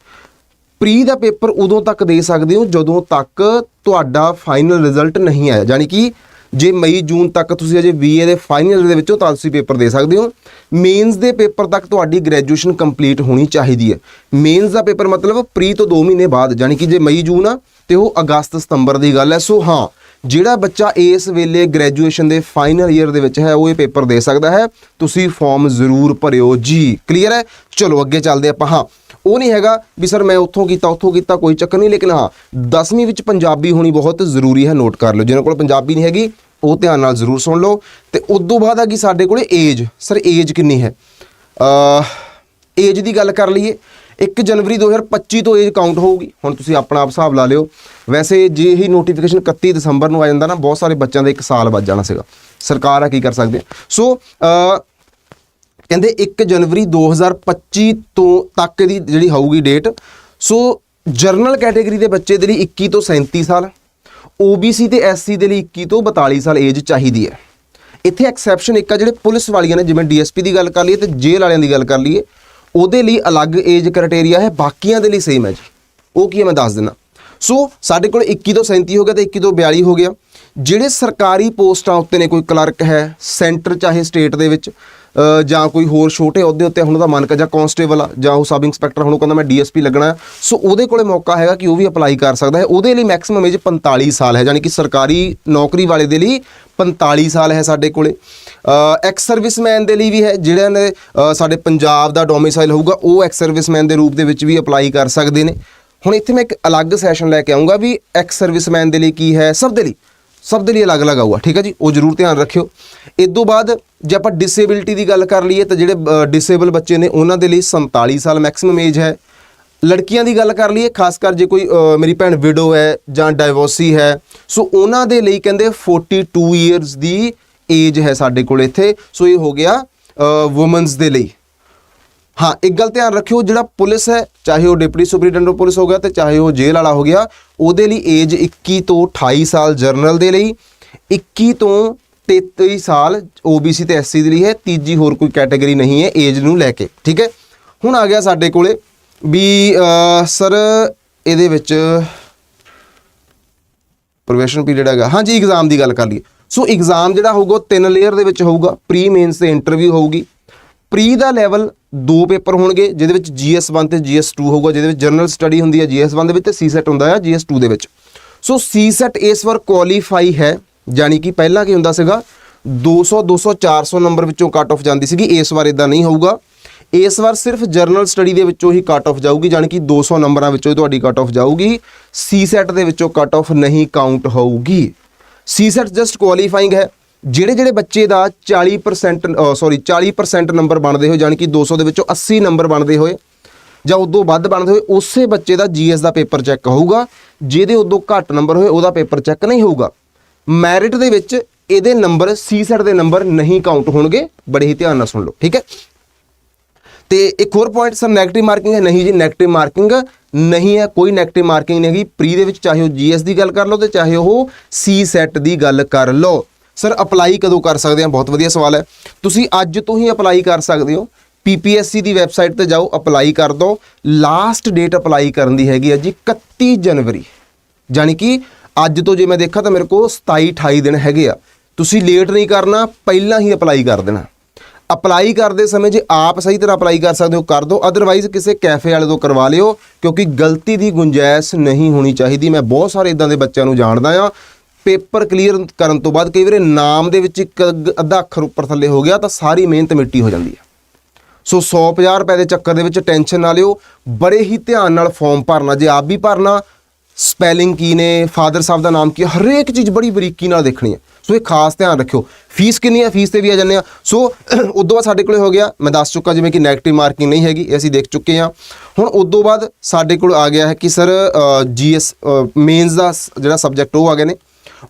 ਪ੍ਰੀ ਦਾ ਪੇਪਰ ਉਦੋਂ ਤੱਕ ਦੇ ਸਕਦੇ ਹੋ, ਜਦੋਂ ਤੱਕ ਤੁਹਾਡਾ ਫਾਈਨਲ ਰਿਜ਼ਲਟ ਨਹੀਂ ਆਇਆ। ਯਾਨੀ ਕਿ ਜੇ ਮਈ, ਜੂਨ ਤੱਕ ਤੁਸੀਂ ਅਜੇ ਬੀਏ ਦੇ ਫਾਈਨਲ ਦੇ ਵਿੱਚੋਂ ਤਾਂ ਤੁਸੀਂ ਪੇਪਰ ਦੇ ਸਕਦੇ ਹੋ। ਮੇਨਸ ਦੇ ਪੇਪਰ ਤੱਕ ਤੁਹਾਡੀ ਗ੍ਰੈਜੂਏਸ਼ਨ ਕੰਪਲੀਟ ਹੋਣੀ ਚਾਹੀਦੀ ਹੈ। ਮੇਨਸ ਦਾ ਪੇਪਰ ਮਤਲਬ ਪ੍ਰੀ ਤੋਂ 2 ਮਹੀਨੇ ਬਾਅਦ, ਯਾਨੀ ਕਿ ਜੇ ਮਈ, ਜੂਨ ਆ, ਤੇ ਉਹ ਅਗਸਤ, ਸਤੰਬਰ ਦੀ ਗੱਲ ਹੈ। ਸੋ ਹਾਂ, ਜਿਹੜਾ ਬੱਚਾ ਇਸ ਵੇਲੇ ਗ੍ਰੈਜੂਏਸ਼ਨ ਦੇ ਫਾਈਨਲ ਈਅਰ ਦੇ ਵਿੱਚ ਹੈ, ਉਹ ਇਹ ਪੇਪਰ ਦੇ ਸਕਦਾ ਹੈ। ਤੁਸੀਂ ਫਾਰਮ ਜ਼ਰੂਰ ਭਰਿਓ। ਜੀ ਕਲੀਅਰ ਹੈ? ਚਲੋ, ਅੱਗੇ ਚੱਲਦੇ ਆਪਾਂ। ਹਾਂ ਉਹ ਨਹੀਂ ਹੈਗਾ ਵੀ ਸਰ ਮੈਂ ਉੱਥੋਂ ਕੀਤਾ ਉੱਥੋਂ ਕੀਤਾ, ਕੋਈ ਚੱਕਰ ਨਹੀਂ, ਲੇਕਿਨ ਹਾਂ 10ਵੀਂ ਵਿੱਚ ਪੰਜਾਬੀ ਹੋਣੀ ਬਹੁਤ ਜ਼ਰੂਰੀ ਹੈ ਨੋਟ ਕਰ ਲਓ। ਜਿਹਨਾਂ ਕੋਲ ਪੰਜਾਬੀ ਨਹੀਂ ਹੈਗੀ, ਉਹ ਧਿਆਨ ਨਾਲ ਜ਼ਰੂਰ ਸੁਣ ਲਓ। ਤੇ ਉਸ ਤੋਂ ਬਾਅਦ ਆ ਗਈ ਸਾਡੇ ਕੋਲੇ ਏਜ ਸਰ ਏਜ ਕਿੰਨੀ ਹੈ? ਅ ਏਜ ਦੀ ਗੱਲ ਕਰ ਲਈਏ 1 ਜਨਵਰੀ 2025 ਤੋਂ ਏਜ ਕਾਊਂਟ ਹੋਊਗੀ। ਹੁਣ ਤੁਸੀਂ ਆਪਣਾ ਆਪ ਹਿਸਾਬ ਲਾ ਲਿਓ। ਵੈਸੇ ਜੇ ਹੀ ਨੋਟੀਫਿਕੇਸ਼ਨ 31 ਦਸੰਬਰ ਨੂੰ ਆ ਜਾਂਦਾ ਨਾ, ਬਹੁਤ ਸਾਰੇ ਬੱਚਿਆਂ ਦਾ 1 ਸਾਲ ਵੱਜ ਜਾਣਾ ਸੀਗਾ। ਸਰਕਾਰ ਆ ਕੀ ਕਰ ਸਕਦੇ ਸੋ ਕਹਿੰਦੇ 1 ਜਨਵਰੀ 2025 ਤੋਂ ਤੱਕ ਦੀ ਜਿਹੜੀ ਹੋਊਗੀ ਡੇਟ। ਸੋ ਜਰਨਲ ਕੈਟਾਗਰੀ ਦੇ ਬੱਚੇ ਦੇ ਲਈ 21 ਤੋਂ 37 ਸਾਲ OBC ਤੇ SC ਦੇ ਲਈ 21 ਤੋਂ 42 ਸਾਲ ਏਜ ਚਾਹੀਦੀ ਹੈ। ਇੱਥੇ ਐਕਸੈਪਸ਼ਨ ਇੱਕ ਆ ਜਿਹੜੇ ਪੁਲਿਸ ਵਾਲੀਆਂ ਨੇ, ਜਿਵੇਂ ਡੀਐਸਪੀ ਦੀ ਗੱਲ ਕਰ ਲਈਏ ਤੇ ਜੇਲ੍ਹ ਵਾਲਿਆਂ ਦੀ ਗੱਲ ਕਰ ਲਈਏ, ਉਹਦੇ ਲਈ ਅਲੱਗ ਏਜ ਕ੍ਰਾਈਟੇਰੀਆ ਹੈ, ਬਾਕੀਆਂ ਦੇ ਲਈ ਸੇਮ ਹੈ ਜੀ। ਉਹ ਕੀ ਹੈ ਮੈਂ ਦੱਸ ਦਿੰਦਾ। ਸੋ ਸਾਡੇ ਕੋਲ 21 ਤੋਂ 37 ਹੋ ਗਿਆ ਤੇ 21 ਤੋਂ 42 ਹੋ ਗਿਆ। ਜਿਹੜੇ ਸਰਕਾਰੀ ਪੋਸਟਾਂ ਉੱਤੇ ਨੇ, ਕੋਈ ਕਲਰਕ ਹੈ, ਸੈਂਟਰ ਚਾਹੇ ਸਟੇਟ ਦੇ ਵਿੱਚ ਜਾਂ ਕੋਈ ਹੋਰ ਛੋਟੇ ਅਹੁਦੇ ਉੱਤੇ ਹੁਣ ਉਹਦਾ ਮਨ ਕਰ ਜਾਂ ਕਾਂਸਟੇਬਲ ਆ, ਜਾਂ ਉਹ ਸਬ ਇੰਸਪੈਕਟਰ ਹੁਣ ਉਹ ਕਹਿੰਦਾ ਮੈਂ ਡੀਐਸਪੀ ਲੱਗਣਾ ਸੋ ਉਹਦੇ ਕੋਲੇ ਮੌਕਾ ਹੈਗਾ ਕਿ ਉਹ ਵੀ ਅਪਲਾਈ ਕਰ ਸਕਦਾ ਹੈ। ਉਹਦੇ ਲਈ ਮੈਕਸਿਮਮ ਏਜ 45 ਸਾਲ ਹੈ ਯਾਨੀ ਕਿ ਸਰਕਾਰੀ ਨੌਕਰੀ ਵਾਲੇ ਦੇ ਲਈ 45 ਸਾਲ ਹੈ ਸਾਡੇ ਕੋਲੇ। ਐਕਸ ਸਰਵਿਸਮੈਨ ਦੇ ਲਈ ਵੀ ਹੈ ਜਿਹੜਿਆਂ ਨੇ ਸਾਡੇ ਪੰਜਾਬ ਦਾ ਡੋਮਿਸਾਈਲ ਹੋਊਗਾ, ਉਹ ਐਕਸ ਸਰਵਿਸਮੈਨ ਦੇ ਰੂਪ ਦੇ ਵਿੱਚ ਵੀ ਅਪਲਾਈ ਕਰ ਸਕਦੇ ਨੇ। ਹੁਣ ਇੱਥੇ ਮੈਂ ਇੱਕ ਅਲੱਗ ਸੈਸ਼ਨ ਲੈ ਕੇ ਆਉਂਗਾ ਵੀ ਐਕਸ ਸਰਵਿਸਮੈਨ ਦੇ ਲਈ ਕੀ ਹੈ, ਸਭ ਦੇ ਲਈ। ਸਭ ਦੇ ਲਈ ਅਲੱਗ-ਅਲੱਗ ਆਊਗਾ, ਠੀਕ ਹੈ ਜੀ? ਉਹ ਜ਼ਰੂਰ ਧਿਆਨ ਰੱਖਿਓ। ਇਸ ਤੋਂ ਬਾਅਦ ਜੇ ਆਪਾਂ ਡਿਸੇਬਿਲਿਟੀ ਦੀ ਗੱਲ ਕਰ ਲਈਏ ਤਾਂ ਜਿਹੜੇ ਡਿਸੇਬਲ ਬੱਚੇ ਨੇ, ਉਹਨਾਂ ਦੇ ਲਈ 47 ਸਾਲ ਮੈਕਸਿਮਮ ਏਜ ਹੈ। ਲੜਕੀਆਂ ਦੀ ਗੱਲ ਕਰ ਲਈਏ, ਖਾਸ ਕਰ ਜੇ ਕੋਈ ਮੇਰੀ ਭੈਣ ਵਿਡੋ ਹੈ ਜਾਂ ਡਾਈਵੋਰਸੀ ਹੈ, ਸੋ ਉਹਨਾਂ ਦੇ ਲਈ ਕਹਿੰਦੇ 42 ਇਅਰਸ ਦੀ ਏਜ ਹੈ ਸਾਡੇ ਕੋਲ ਇੱਥੇ। ਸੋ ਇਹ ਹੋ ਗਿਆ ਔਮਨਸ ਦੇ ਲਈ। ਹਾਂ, ਇੱਕ ਗੱਲ ਧਿਆਨ ਰੱਖਿਓ, ਜਿਹੜਾ ਪੁਲਿਸ ਹੈ, ਚਾਹੇ ਉਹ ਡਿਪਟੀ ਸੁਪਰੀਟੈਂਡੈਂਟ ਪੁਲਿਸ ਹੋ ਗਿਆ ਤੇ ਚਾਹੇ ਉਹ ਜੇਲ੍ਹ ਵਾਲਾ ਹੋ ਗਿਆ, ਉਹਦੇ ਲਈ ਏਜ 21 ਤੋਂ 28 ਸਾਲ ਜਰਨਲ ਦੇ ਲਈ 21 ਤੋਂ 33 ਸਾਲ OBC ਤੇ SC ਦੇ ਲਈ ਹੈ, ਤੀਜੀ ਹੋਰ ਕੋਈ ਕੈਟਾਗਰੀ ਨਹੀਂ ਹੈ ਏਜ ਨੂੰ ਲੈ ਕੇ, ਠੀਕ ਹੈ? ਹੁਣ ਆ ਗਿਆ ਸਾਡੇ ਕੋਲੇ ਵੀ ਸਰ, ਇਹਦੇ ਵਿੱਚ ਪ੍ਰੋਬੇਸ਼ਨ ਪੀਰੀਅਡ ਹੈਗਾ। ਹਾਂਜੀ ਐਗਜ਼ਾਮ ਦੀ ਗੱਲ ਕਰ ਲਈਏ। ਸੋ ਐਗਜ਼ਾਮ ਜਿਹੜਾ ਹੋਊਗਾ ਉਹ ਤਿੰਨ ਲੇਅਰ ਦੇ ਵਿੱਚ ਹੋਊਗਾ ਪ੍ਰੀ ਮੇਨਸ ਤੇ ਇੰਟਰਵਿਊ ਹੋਊਗੀ। ਪ੍ਰੀ ਦਾ ਲੈਵਲ ਦੋ ਪੇਪਰ ਹੋਣਗੇ, ਜਿਹਦੇ ਵਿੱਚ GS1 ਤੇ GS2 ਹੋਊਗਾ, ਜਿਹਦੇ ਵਿੱਚ ਜਨਰਲ ਸਟੱਡੀ ਹੁੰਦੀ ਹੈ GS1 ਦੇ ਵਿੱਚ ਤੇ CSET ਹੁੰਦਾ ਹੈ GS2 ਦੇ ਵਿੱਚ। ਸੋ CSET ਇਸ ਵਾਰ ਕੁਆਲੀਫਾਈ ਹੈ, ਯਾਨੀ ਕਿ ਪਹਿਲਾਂ ਕੀ ਹੁੰਦਾ ਸੀਗਾ 200 200 400 ਨੰਬਰ ਵਿੱਚੋਂ ਕੱਟ ਆਫ ਜਾਂਦੀ ਸੀਗੀ, ਇਸ ਵਾਰ ਇਦਾਂ ਨਹੀਂ ਹੋਊਗਾ। ਇਸ ਵਾਰ ਸਿਰਫ ਜਰਨਲ ਸਟੱਡੀ ਦੇ ਵਿੱਚੋਂ ਹੀ ਕੱਟ ਆਫ ਜਾਊਗੀ, ਯਾਨੀ ਕਿ 200 ਨੰਬਰਾਂ ਵਿੱਚੋਂ ਹੀ ਤੁਹਾਡੀ ਕੱਟ ਆਫ ਜਾਊਗੀ। CSET ਦੇ ਵਿੱਚੋਂ ਕੱਟ ਆਫ ਨਹੀਂ ਕਾਊਂਟ ਹੋਊਗੀ। CSET ਜਸਟ ਕੁਆਲੀਫਾਈਂਗ ਹੈ। ਜਿਹੜੇ ਜਿਹੜੇ ਬੱਚੇ ਦਾ 40% ਸੌਰੀ 40% ਨੰਬਰ ਬਣਦੇ ਹੋਏ ਯਾਨੀ ਕਿ 200 ਦੇ ਵਿੱਚੋਂ 80 ਨੰਬਰ ਬਣਦੇ ਹੋਏ ਜਾਂ ਉਦੋਂ ਵੱਧ ਬਣਦੇ ਹੋਏ, ਉਸੇ ਬੱਚੇ ਦਾ ਜੀਐਸ ਦਾ ਪੇਪਰ ਚੈੱਕ ਹੋਊਗਾ, ਜਿਹਦੇ ਉਦੋਂ ਘੱਟ ਨੰਬਰ ਹੋਏ, ਉਹਦਾ ਪੇਪਰ ਚੈੱਕ ਨਹੀਂ ਹੋਊਗਾ। ਮੈਰਿਟ ਦੇ ਵਿੱਚ ਇਹਦੇ ਨੰਬਰ ਸੀ ਸੀਸੈਟ ਦੇ ਨੰਬਰ ਨਹੀਂ ਕਾਊਂਟ ਹੋਣਗੇ, ਬੜੇ ਹੀ ਧਿਆਨ ਨਾਲ ਸੁਣ ਲਓ, ਠੀਕ ਹੈ? ਤੇ ਇੱਕ ਹੋਰ ਪੁਆਇੰਟ ਸਰ 네ਗੇਟਿਵ ਮਾਰਕਿੰਗ ਹੈ? ਨਹੀਂ ਜੀ 네ਗੇਟਿਵ ਮਾਰਕਿੰਗ ਨਹੀਂ ਹੈ, ਕੋਈ 네ਗੇਟਿਵ ਮਾਰਕਿੰਗ ਨਹੀਂ ਹੈਗੀ। ਪ੍ਰੀ ਦੇ ਵਿੱਚ ਚਾਹੇ ਉਹ ਜੀਐਸ ਦੀ ਗੱਲ ਕਰ ਲਓ ਤੇ ਚਾਹੇ ਉਹ ਸੀ ਸੈਟ ਦੀ ਗੱਲ ਕਰ ਲਓ। ਸਰ ਅਪਲਾਈ ਕਦੋਂ ਕਰ ਸਕਦੇ ਆ ਬਹੁਤ ਵਧੀਆ ਸਵਾਲ ਹੈ। ਤੁਸੀਂ ਅੱਜ ਤੋਂ ਹੀ ਅਪਲਾਈ ਕਰ ਸਕਦੇ ਹੋ। ਪੀਪੀਐਸਸੀ ਦੀ ਵੈਬਸਾਈਟ ਤੇ ਜਾਓ ਅਪਲਾਈ ਕਰ ਦਿਓ ਲਾਸਟ ਡੇਟ ਅਪਲਾਈ ਕਰਨ ਦੀ ਹੈਗੀ ਹੈ ਜੀ 31 ਜਨਵਰੀ। ਜਾਨੀ ਕਿ ਅੱਜ ਤੋਂ ਜੇ ਮੈਂ ਦੇਖਾਂ ਤਾਂ ਮੇਰੇ ਕੋਲ 27 28 ਦਿਨ ਹੈਗੇ ਆ। ਤੁਸੀਂ ਲੇਟ ਨਹੀਂ ਕਰਨਾ, ਪਹਿਲਾਂ ਹੀ ਅਪਲਾਈ ਕਰ ਦੇਣਾ। ਅਪਲਾਈ ਕਰਦੇ ਸਮੇਂ ਜੇ ਆਪ ਸਹੀ ਤਰ੍ਹਾਂ ਅਪਲਾਈ ਕਰ ਸਕਦੇ ਹੋ, ਕਰ ਦਿਓ ਅਦਰਵਾਈਜ਼ ਕਿਸੇ ਕੈਫੇ ਵਾਲੇ ਤੋਂ ਕਰਵਾ ਲਿਓ, ਕਿਉਂਕਿ ਗਲਤੀ ਦੀ ਗੁੰਜਾਇਸ਼ ਨਹੀਂ ਹੋਣੀ ਚਾਹੀਦੀ। ਮੈਂ ਬਹੁਤ ਸਾਰੇ ਇਦਾਂ ਦੇ ਬੱਚਿਆਂ ਨੂੰ ਜਾਣਦਾ ਆ। ਪੇਪਰ ਕਲੀਅਰ ਕਰਨ ਤੋਂ ਬਾਅਦ ਕਈ ਵਾਰੀ ਨਾਮ ਦੇ ਵਿੱਚ ਇੱਕ ਅੱਧਾ ਅੱਖਰ ਉੱਪਰ ਥੱਲੇ ਹੋ ਗਿਆ ਤਾਂ ਸਾਰੀ ਮਿਹਨਤ ਮਿੱਟੀ ਹੋ ਜਾਂਦੀ ਹੈ। ਸੋ 150 ਰੁਪਏ ਦੇ ਚੱਕਰ ਦੇ ਵਿੱਚ ਟੈਨਸ਼ਨ ਨਾ ਲਿਓ, ਬੜੇ ਹੀ ਧਿਆਨ ਨਾਲ ਫਾਰਮ ਭਰਨਾ, ਜੇ ਆਪ ਵੀ ਭਰਨਾ ਸਪੈਲਿੰਗ ਕੀ ਨੇ ਫਾਦਰ ਸਾਹਿਬ ਦਾ ਨਾਮ ਕੀ ਹੈ, ਹਰੇਕ ਚੀਜ਼ ਬੜੀ ਬਰੀਕੀ ਨਾਲ ਦੇਖਣੀ ਹੈ। ਸੋ ਇਹ ਖਾਸ ਧਿਆਨ ਰੱਖਿਓ। ਫੀਸ ਕਿੰਨੀ ਹੈ? ਫੀਸ ਤੇ ਵੀ ਆ ਜਾਂਦੇ ਆ ਸੋ ਉਦੋਂ ਬਾਅਦ ਸਾਡੇ ਕੋਲੇ ਹੋ ਗਿਆ, ਮੈਂ ਦੱਸ ਚੁੱਕਾ ਜਿਵੇਂ ਕਿ 네ਗੇਟਿਵ ਮਾਰਕਿੰਗ ਨਹੀਂ ਹੈਗੀ, ਇਹ ਅਸੀਂ ਦੇਖ ਚੁੱਕੇ ਹਾਂ। ਹੁਣ ਉਦੋਂ ਬਾਅਦ ਸਾਡੇ ਕੋਲ ਆ ਗਿਆ ਹੈ ਕਿ ਸਰ ਜੀਐਸ ਮੇਨਸ ਦਾ ਸ- ਜਿਹੜਾ ਸਬਜੈਕਟ ਉਹ ਆ ਗਏ ਨੇ।